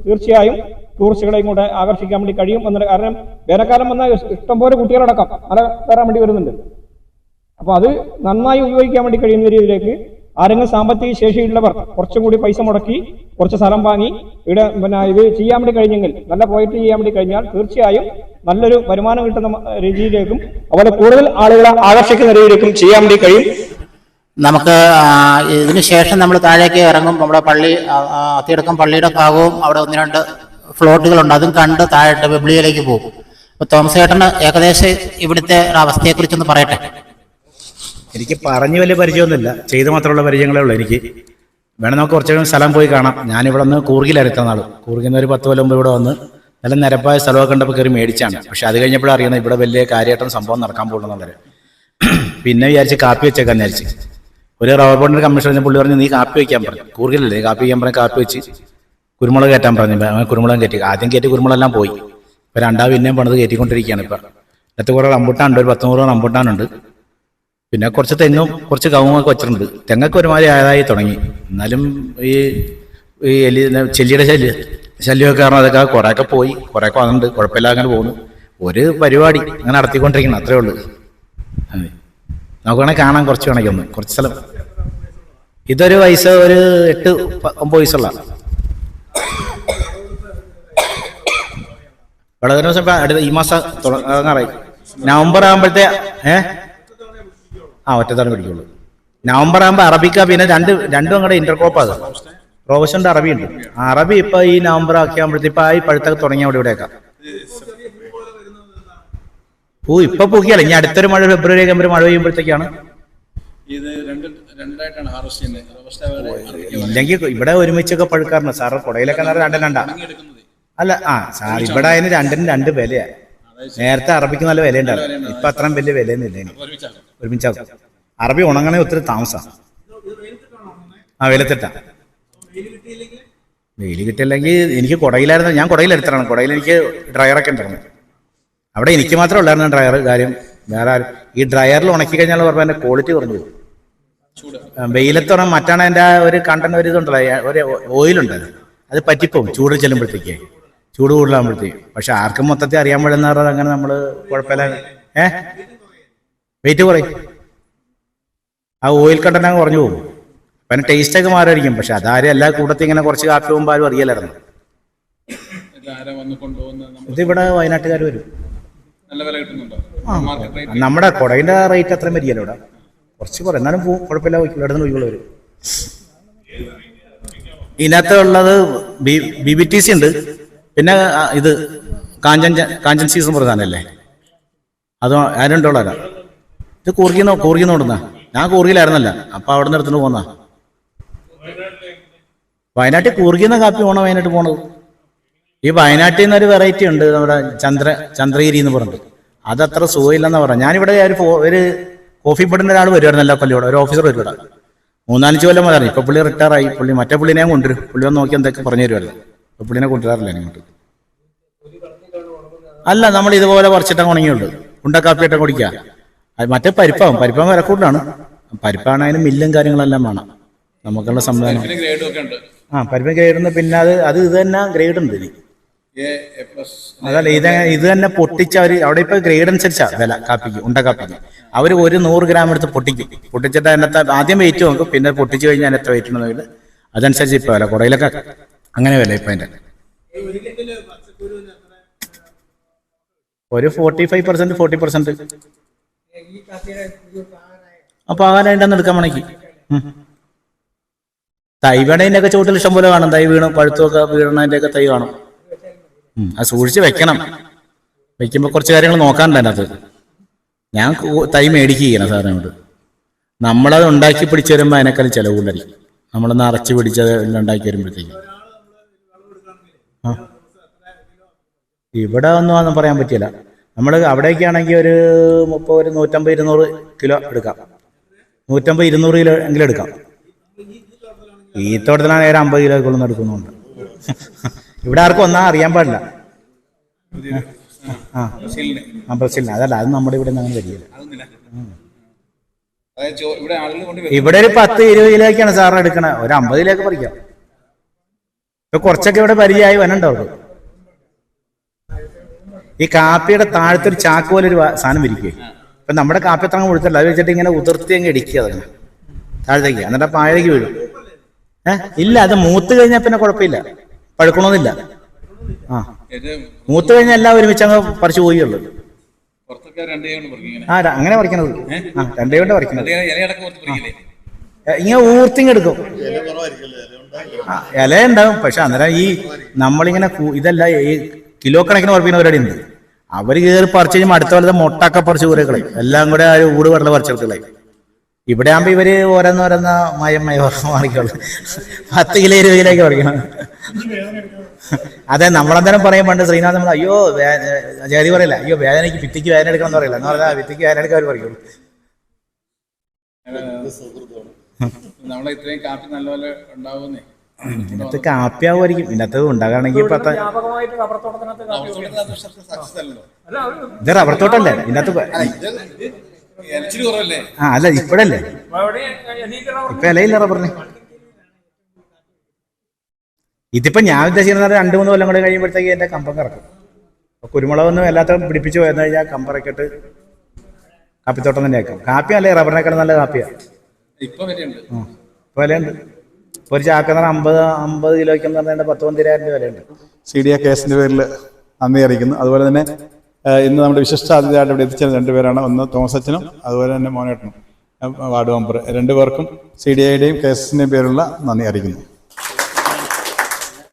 തീർച്ചയായും ടൂറിസ്റ്റുകളെ ഇങ്ങോട്ട് ആകർഷിക്കാൻ വേണ്ടി കഴിയും എന്നുള്ള കാരണം വേനൽക്കാലം വന്നാൽ ഇഷ്ടംപോലെ കുട്ടികളടക്കം മല കയറാൻ വേണ്ടി വരുന്നുണ്ട്. അപ്പോൾ അത് നന്നായി ഉപയോഗിക്കാൻ വേണ്ടി കഴിയുന്ന രീതിയിലേക്ക് ആരെങ്കിലും സാമ്പത്തിക ശേഷിയുള്ളവർ കുറച്ചും കൂടി പൈസ മുടക്കി കുറച്ച് സ്ഥലം വാങ്ങി ഇവിടെ പിന്നെ ഇത് ചെയ്യാൻ വേണ്ടി കഴിഞ്ഞെങ്കിൽ നല്ല പ്രോജക്റ്റ് ചെയ്യാൻ വേണ്ടി കഴിഞ്ഞാൽ തീർച്ചയായും നല്ലൊരു വരുമാനം കിട്ടുന്ന രീതിയിലേക്കും അതുപോലെ കൂടുതൽ ആളുകളെ ആകർഷിക്കുന്ന രീതിയിലേക്കും ചെയ്യാൻ വേണ്ടി കഴിയും. നമുക്ക് ഇതിനുശേഷം ഇതിന് ശേഷം നമ്മൾ താഴേക്ക് ഇറങ്ങും. നമ്മുടെ പള്ളി അത്തിയടക്കം പള്ളിയുടെ ഭാഗവും അവിടെ ഒന്ന് രണ്ട് ഫ്ലോട്ടുകളുണ്ട്. അതും കണ്ട് താഴോട്ട് വെബ്ലിയിലേക്ക് പോകും. അപ്പൊ തോമസ് ഏട്ടന് ഏകദേശം ഇവിടുത്തെ അവസ്ഥയെ അവസ്ഥയെക്കുറിച്ചൊന്ന് പറയട്ടെ. എനിക്ക് പറഞ്ഞു വലിയ പരിചയമൊന്നുമില്ല. ചെയ്ത് മാത്രമുള്ള പരിചയങ്ങളേ ഉള്ളൂ എനിക്ക്. വേണം നമുക്ക് കുറച്ചുകൂടി സ്ഥലം പോയി കാണാം. ഞാനിവിടെ നിന്ന് കൂർഗിലായിരുന്നു നാൾ കൂർഗിൽ നിന്ന് ഒരു പത്ത് കൊല്ലം മുമ്പ് ഇവിടെ വന്ന് നല്ല നിരപ്പായ സ്ഥലമൊക്കെ കണ്ടപ്പോൾ കയറി മേടിച്ചാണ്. പക്ഷെ അത് കഴിഞ്ഞപ്പോൾ അറിയുന്നത് ഇവിടെ വലിയ കാര്യമായിട്ടും സംഭവം നടക്കാൻ പോകുന്നുള്ളത് പിന്നെ വിചാരിച്ച് കാപ്പി വെച്ചേക്കാൻ വിചാരിച്ച്. ഒരു റബ്ബർ ബോണ്ടിന്റെ കമ്മീഷൻ പുള്ളി പറഞ്ഞു നീ കാപ്പി വയ്ക്കാൻ പറഞ്ഞു കൂർഗിലല്ലേ കാപ്പി വയ്ക്കാൻ പറഞ്ഞു കാപ്പി വെച്ച്. കുരുമുളക് കയറ്റാൻ പറഞ്ഞു. കുരുമുളക് കയറ്റി. ആദ്യം കയറ്റി കുരുമുളകെല്ലാം പോയി. ഇപ്പൊ രണ്ടാം പിന്നെയും പണിത് കയറ്റിക്കൊണ്ടിരിക്കുകയാണ് ഇപ്പൊ. ഇന്നത്തെ കുറെ റംബുട്ടാനുണ്ട്. ഒരു പത്ത് നൂറ് റംബുട്ടാനുണ്ട്. പിന്നെ കുറച്ച് തെങ്ങും കുറച്ച് കവുങ്ങൊക്കെ വെച്ചിട്ടുണ്ട്. തെങ്ങൊക്കെ ഒരുമാതിരി ആയതായി തുടങ്ങി. എന്നാലും ഈ ഈ എലി ചെല്ലിയുടെ ശല്യ ശല്യമൊക്കെ കാരണം അതൊക്കെ കുറേയൊക്കെ പോയി. കുറേയൊക്കെ വന്നിട്ടുണ്ട്. കുഴപ്പമില്ല അങ്ങനെ പോകുന്നു. ഒരു പരിപാടി അങ്ങനെ നടത്തിക്കൊണ്ടിരിക്കണം അത്രേ ഉള്ളൂ. അതെ. നമുക്ക് വേണേൽ കാണാൻ കുറച്ച് വേണമെങ്കിൽ ഒന്ന്. കുറച്ച് സ്ഥലം. ഇതൊരു വയസ്സ് ഒരു എട്ട് ഒമ്പത് വയസ്സുള്ള വിളവിന് ദിവസം അടുത്ത ഈ മാസം തുടങ്ങാറായി നവംബർ ആകുമ്പോഴത്തെ ഏ? ആ ഒറ്റത്തവണ പിടിക്കുള്ളൂ. നവംബർ ആകുമ്പോൾ അറബിക്ക പിന്നെ രണ്ട് രണ്ടും അങ്ങടെ ഇന്റർകോപ്പ് അത് റോബസ്റ്റുണ്ട് അറബി ഉണ്ട് അറബി ഇപ്പൊ ഈ നവംബർ ഒക്കെ ആകുമ്പോഴത്തെ ഇപ്പൊ ഈ പഴുത്തൊക്കെ തുടങ്ങിയ അവിടെ ഇവിടെയൊക്കെ. പൂ ഇപ്പൊ പൂക്കിയല്ല ഇനി അടുത്തൊരു മഴ ഫെബ്രുവരി ഒക്കെ മഴ പെയ്യുമ്പോഴത്തേക്കാണ്. ഇല്ലെങ്കിൽ ഇവിടെ ഒരുമിച്ചൊക്കെ പഴുക്കാറുണ്ട്. സാറ് കുടയിലൊക്കെ രണ്ടും രണ്ടാ അല്ല ആ സാർ ഇവിടെ അതിന് രണ്ടിനും രണ്ട് വിലയാ. നേരത്തെ അറബിക്ക് നല്ല വില ഉണ്ടായിരുന്നു ഇപ്പൊ അത്രയും വലിയ വിലയൊന്നും ഇല്ല ഒരുമിച്ച അറബി ഉണങ്ങണേ ഒത്തിരി താമസം. ആ വെയിലത്തിട്ടാ വെയിൽ കിട്ടില്ലെങ്കിൽ എനിക്ക് കുടയിലായിരുന്നു. ഞാൻ കുടയിലെടുത്താണ് കുടയിൽ എനിക്ക് ഡ്രയറൊക്കെ ഉണ്ടായിരുന്നു. അവിടെ എനിക്ക് മാത്രമേ ഉള്ളായിരുന്നു ഡ്രയർ കാര്യം. വേറെ ആരും. ഈ ഡ്രയറിൽ ഉണക്കി കഴിഞ്ഞാൽ പറഞ്ഞാൽ എന്റെ ക്വാളിറ്റി കുറഞ്ഞു വെയിലത്തോണം മറ്റാണ് എന്റെ ഒരു കണ്ടന്റ് ഒരു ഇതുണ്ടല്ലോ. ഒരു ഓയിലുണ്ട് അത്. പറ്റിപ്പോവും ചൂട് ചെല്ലുമ്പോഴത്തേക്ക്. ചൂട് കൂടുതലാകുമ്പോഴത്തേക്കും പക്ഷെ ആർക്കും മൊത്തത്തിൽ അറിയാൻ പാടില്ലെന്ന് പറഞ്ഞാൽ അങ്ങനെ നമ്മൾ കുഴപ്പമില്ല ഏ? വെയിറ്റ് കുറയും. ആ ഓയിൽ കണ്ടന്റ് അങ്ങ് കുറഞ്ഞു പോകും. പിന്നെ അതിന് ടേസ്റ്റ് ഒക്കെ മാറുമായിരിക്കും പക്ഷെ അതാരും എല്ലാ കൂട്ടത്തിൽ ഇങ്ങനെ കുറച്ച് കാപ്പി പോകുമ്പോൾ ആരും അറിയില്ലായിരുന്നു. കൊണ്ടുപോകുന്നത് ഇത് ഇവിടെ വയനാട്ടുകാർ വരും. നമ്മുടെ കുടകിന്റെ റേറ്റ് അത്രയും വരികയല്ലോ ഇവിടെ. കുറച്ച് കുറേ എന്നാലും പോകും കുഴപ്പമില്ല ഇവിടെ നിന്ന് പോയിക്കോളൂ വരും. ഇതിനകത്തുള്ളത് ബി ബി ടി സി ഉണ്ട്. പിന്നെ ഇത് കാഞ്ചൻ കാഞ്ചൻ സീസൺ പ്രധാനല്ലേ? അത് ആരുണ്ടോളാ ഇത് കൂർഗിന്ന് കൂർഗിന്ന് കൊണ്ടുവന്നാ ഞാൻ കൂർഗിലായിരുന്നല്ല അപ്പൊ അവിടെ നിന്ന് എടുത്തിട്ട് പോന്ന? വയനാട്ടിൽ കൂർഗിന്ന കാപ്പി പോണ വയനാട്ടിൽ പോണത്? ഈ വയനാട്ടിൽ നിന്ന് ഒരു വെറൈറ്റി ഉണ്ട് നമ്മുടെ ചന്ദ്ര ചന്ദ്രഗിരി എന്ന് പറഞ്ഞിട്ട്. അതത്ര സുഖമില്ലെന്ന് പറഞ്ഞു ഞാനിവിടെ ഒരു ഒരു കോഫി പെടുന്ന ഒരാൾ വരുമായിരുന്നു എല്ലാ ഒരു ഓഫീസർ വരും മൂന്നാലഞ്ച് കൊല്ലം പറഞ്ഞു ഇപ്പൊ പുള്ളി റിട്ടയർ ആയി. പുള്ളി മറ്റേ പുള്ളിനെയും കൊണ്ടുവരും. പുള്ളി വന്ന് നോക്കി എന്തൊക്കെ പറഞ്ഞു തരുമായിരുന്നു പുള്ളിനെ കൊണ്ടുവരാറില്ല ഇങ്ങോട്ട് അല്ല നമ്മൾ ഇതുപോലെ പറിച്ചിട്ടങ്ങ് ഉണങ്ങിയുള്ളൂ. ഉണ്ടക്കാപ്പിയിട്ടം കുടിക്കുക. അത് മറ്റേ പരിപ്പാവും. പരിപ്പാവും വില കൂടുതലാണ് പരിപ്പാണതിന് മില്ലും കാര്യങ്ങളെല്ലാം വേണം. നമുക്കുള്ള സംവിധാനം. ഉണ്ട്. ആ പരിപ്പ് ഗ്രേഡ് പിന്നെ അത് അത് ഇത് തന്നെ ഗ്രേഡ് ഉണ്ട് ഇനി. അതല്ല ഇത് ഇത് തന്നെ പൊട്ടിച്ച അവർ അവിടെ ഇപ്പൊ ഗ്രേഡ് അനുസരിച്ചാ വില കാപ്പിക്ക് ഉണ്ട കാപ്പിക്ക്. അവർ ഒരു നൂറ് ഗ്രാം എടുത്ത് പൊട്ടിക്കും. പൊട്ടിച്ചിട്ട് അതിനകത്ത് ആദ്യം വെയിറ്റ് നോക്കും. പിന്നെ പൊട്ടിച്ചു കഴിഞ്ഞാൽ അതിനകത്ത് വെയിറ്റ് ഉണ്ടെങ്കിൽ അതനുസരിച്ച് ഇപ്പൊ വില കുടയിലൊക്കെ അങ്ങനെ വില ഇപ്പൊ അതിന്റെ. ഒരു forty five percent forty percent അപ്പൊ ആകാൻ അതിന്റെ അന്ന് എടുക്കാൻ വേണമെങ്കിൽ. തൈ വേണേന്റെ ഒക്കെ ചുവട്ടിൽ ഇഷ്ടം പോലെ കാണും. തൈ വീണും പഴുത്തൊക്കെ വീണതിന്റെ ഒക്കെ തൈ കാണും. അത് സൂക്ഷിച്ച് വെക്കണം. വെക്കുമ്പോൾ കുറച്ച് കാര്യങ്ങൾ നോക്കാണ്ട് അതിനകത്ത്. ഞാൻ തൈ മേടിക്കുകയാണ് സാറിനോട് നമ്മളത് ഉണ്ടാക്കി പിടിച്ചു വരുമ്പോൾ അതിനേക്കാളും ചിലവ് കൂടുതലായിരിക്കും. നമ്മളൊന്ന് അറച്ച് പിടിച്ചത് എല്ലാം ഉണ്ടാക്കി വരുമ്പോഴത്തേക്കും. ഇവിടെ ഒന്നും അതൊന്നും പറയാൻ പറ്റില്ല നമ്മൾ അവിടേക്കാണെങ്കിൽ ഒരു മുപ്പത് ഒരു നൂറ്റമ്പത് ഇരുന്നൂറ് കിലോ എടുക്കാം. നൂറ്റമ്പത് ഇരുന്നൂറ് കിലോ എങ്കിലും എടുക്കാം. ഈ തോട്ടത്തിലാണ് ഒരു അമ്പത് കിലോ കൊള്ളുന്ന എടുക്കുന്നുണ്ട്. ഇവിടെ ആർക്കും ഒന്നാ അറിയാൻ പാടില്ല. ആ ആ ബ്രസീലിന്. അതല്ല അത് നമ്മുടെ ഇവിടെ നിന്ന് അങ്ങനെ വരികയില്ല ഇവിടെ ഒരു പത്ത് ഇരുപത് കിലോയ്ക്കാണ് സാറിന് എടുക്കണത് ഒരു അമ്പത് കിലോക്ക് പറിക്കാം. കുറച്ചൊക്കെ ഇവിടെ പരിചയമായി വനണ്ടാവുള്ളൂ ഈ കാപ്പിയുടെ താഴത്തെ ഒരു ചാക്ക് പോലെ ഒരു സാധനം വിരിക്കുക ഇപ്പൊ നമ്മുടെ കാപ്പി അത്ര കൊടുത്തില്ല അത് വെച്ചിട്ട് ഇങ്ങനെ ഉതിർത്തി അങ്ങ് ഇടിക്കുക അതിന്. താഴത്തേക്ക്. എന്നിട്ട് പായലേക്ക് വീഴും. ഏഹ് ഇല്ല അത് മൂത്ത് കഴിഞ്ഞാൽ പിന്നെ കുഴപ്പമില്ല. പഴുക്കണമെന്നില്ല ആ. മൂത്ത് കഴിഞ്ഞാൽ എല്ലാം ഒരുമിച്ച് അങ്ങ് പറിച്ചു പോയുള്ളൂ ആ അങ്ങനെ പറിക്കണത്. ആ രണ്ടേ കൊണ്ട് പറിക്കണത്. ഇങ്ങനെ ഊർത്തിങ് എടുക്കും. ആ, ഇല ഉണ്ടാവും പക്ഷെ അന്നേരം ഈ നമ്മളിങ്ങനെ ഇതല്ല ഈ കിലോ കണക്കിന് ഉറപ്പിക്കുന്ന പരിപാടി ഉണ്ട്. അവർ കയറി പറിച്ചു കഴിയുമ്പോൾ അടുത്ത വല്ലതും മുട്ടൊക്കെ പറിച്ച് കൂരകളെ എല്ലാം കൂടെ ആ ഊട് വെള്ളം പറിച്ചെടുക്കളെ ഇവിടെ ആകുമ്പോ ഇവർ ഓരോന്നോരോന്ന മയം മയം മാറിക്കുള്ളൂ പത്ത് കിലോ ഇരുപത് കിലോ ഒക്കെ പറിക്കണം. അതെ നമ്മളെന്തായാലും പറയും പണ്ട് ശ്രീനാഥ് നമ്മൾ അയ്യോ ജാതി പറയില്ല അയ്യോ വേദനയ്ക്ക് വിത്തിക്ക് വേദന എടുക്കണം എന്ന് പറയില്ല? എന്ന് പറഞ്ഞാൽ ഭിത്തിക്ക് വേദന എടുക്കാൻ അവർ പറയുള്ളൂ നമ്മളെ ഇത്രയും കാപ്പി നല്ലപോലെ ഉണ്ടാവുന്നേ ഇതിനകത്ത് കാപ്പിയാവുമായിരിക്കും ഇതിനകത്ത് ഉണ്ടാകാണെങ്കിൽ പത്ത ഇത് റബ്ബർ തോട്ടല്ലേ? ഇതിനകത്ത് കുറവല്ലേ? ആ അല്ല ഇപ്പഴല്ലേ ഇപ്പൊ ഇലയില്ല റബ്ബറിന്. ഇതിപ്പോ ഞാൻ ഉദ്ദേശിക്കുന്നത് രണ്ടു മൂന്ന് കൊല്ലം കൂടെ കഴിയുമ്പോഴത്തേക്ക് എന്റെ കമ്പം കറക്കും. അപ്പൊ കുരുമുളകൊന്നും എല്ലാത്തും പിടിപ്പിച്ച് പോയെന്ന് കഴിഞ്ഞാൽ കമ്പറക്കിട്ട് കാപ്പിത്തോട്ടം തന്നെ ആക്കും. കാപ്പി അല്ലേ റബ്ബറിനേക്കാൾ നല്ല കാപ്പിയാ. ഇപ്പൊ വിലയുണ്ട്. ഒരു ചാക്കെന്ന് അമ്പത് അമ്പത് കിലോയ്ക്ക് എന്ന് പറഞ്ഞാൽ പത്ത് പന്തിരായിരം രൂപ വിലയുണ്ട്. സി ഡി എ കേസിന്റെ പേരിൽ നന്ദി അറിയിക്കുന്നു. അതുപോലെ തന്നെ ഇന്ന് നമ്മുടെ വിശിഷ്ട അതിഥിയായിട്ട് ഇവിടെ എത്തിച്ചത് രണ്ടുപേരാണ് ഒന്ന് തോമസ് അച്ഛനും അതുപോലെ തന്നെ മോനേട്ടനും. Ward member. രണ്ടുപേർക്കും സി ഡി ഐയുടെയും കെ പേരുള്ള പേരിലുള്ള നന്ദി അറിയിക്കുന്നു.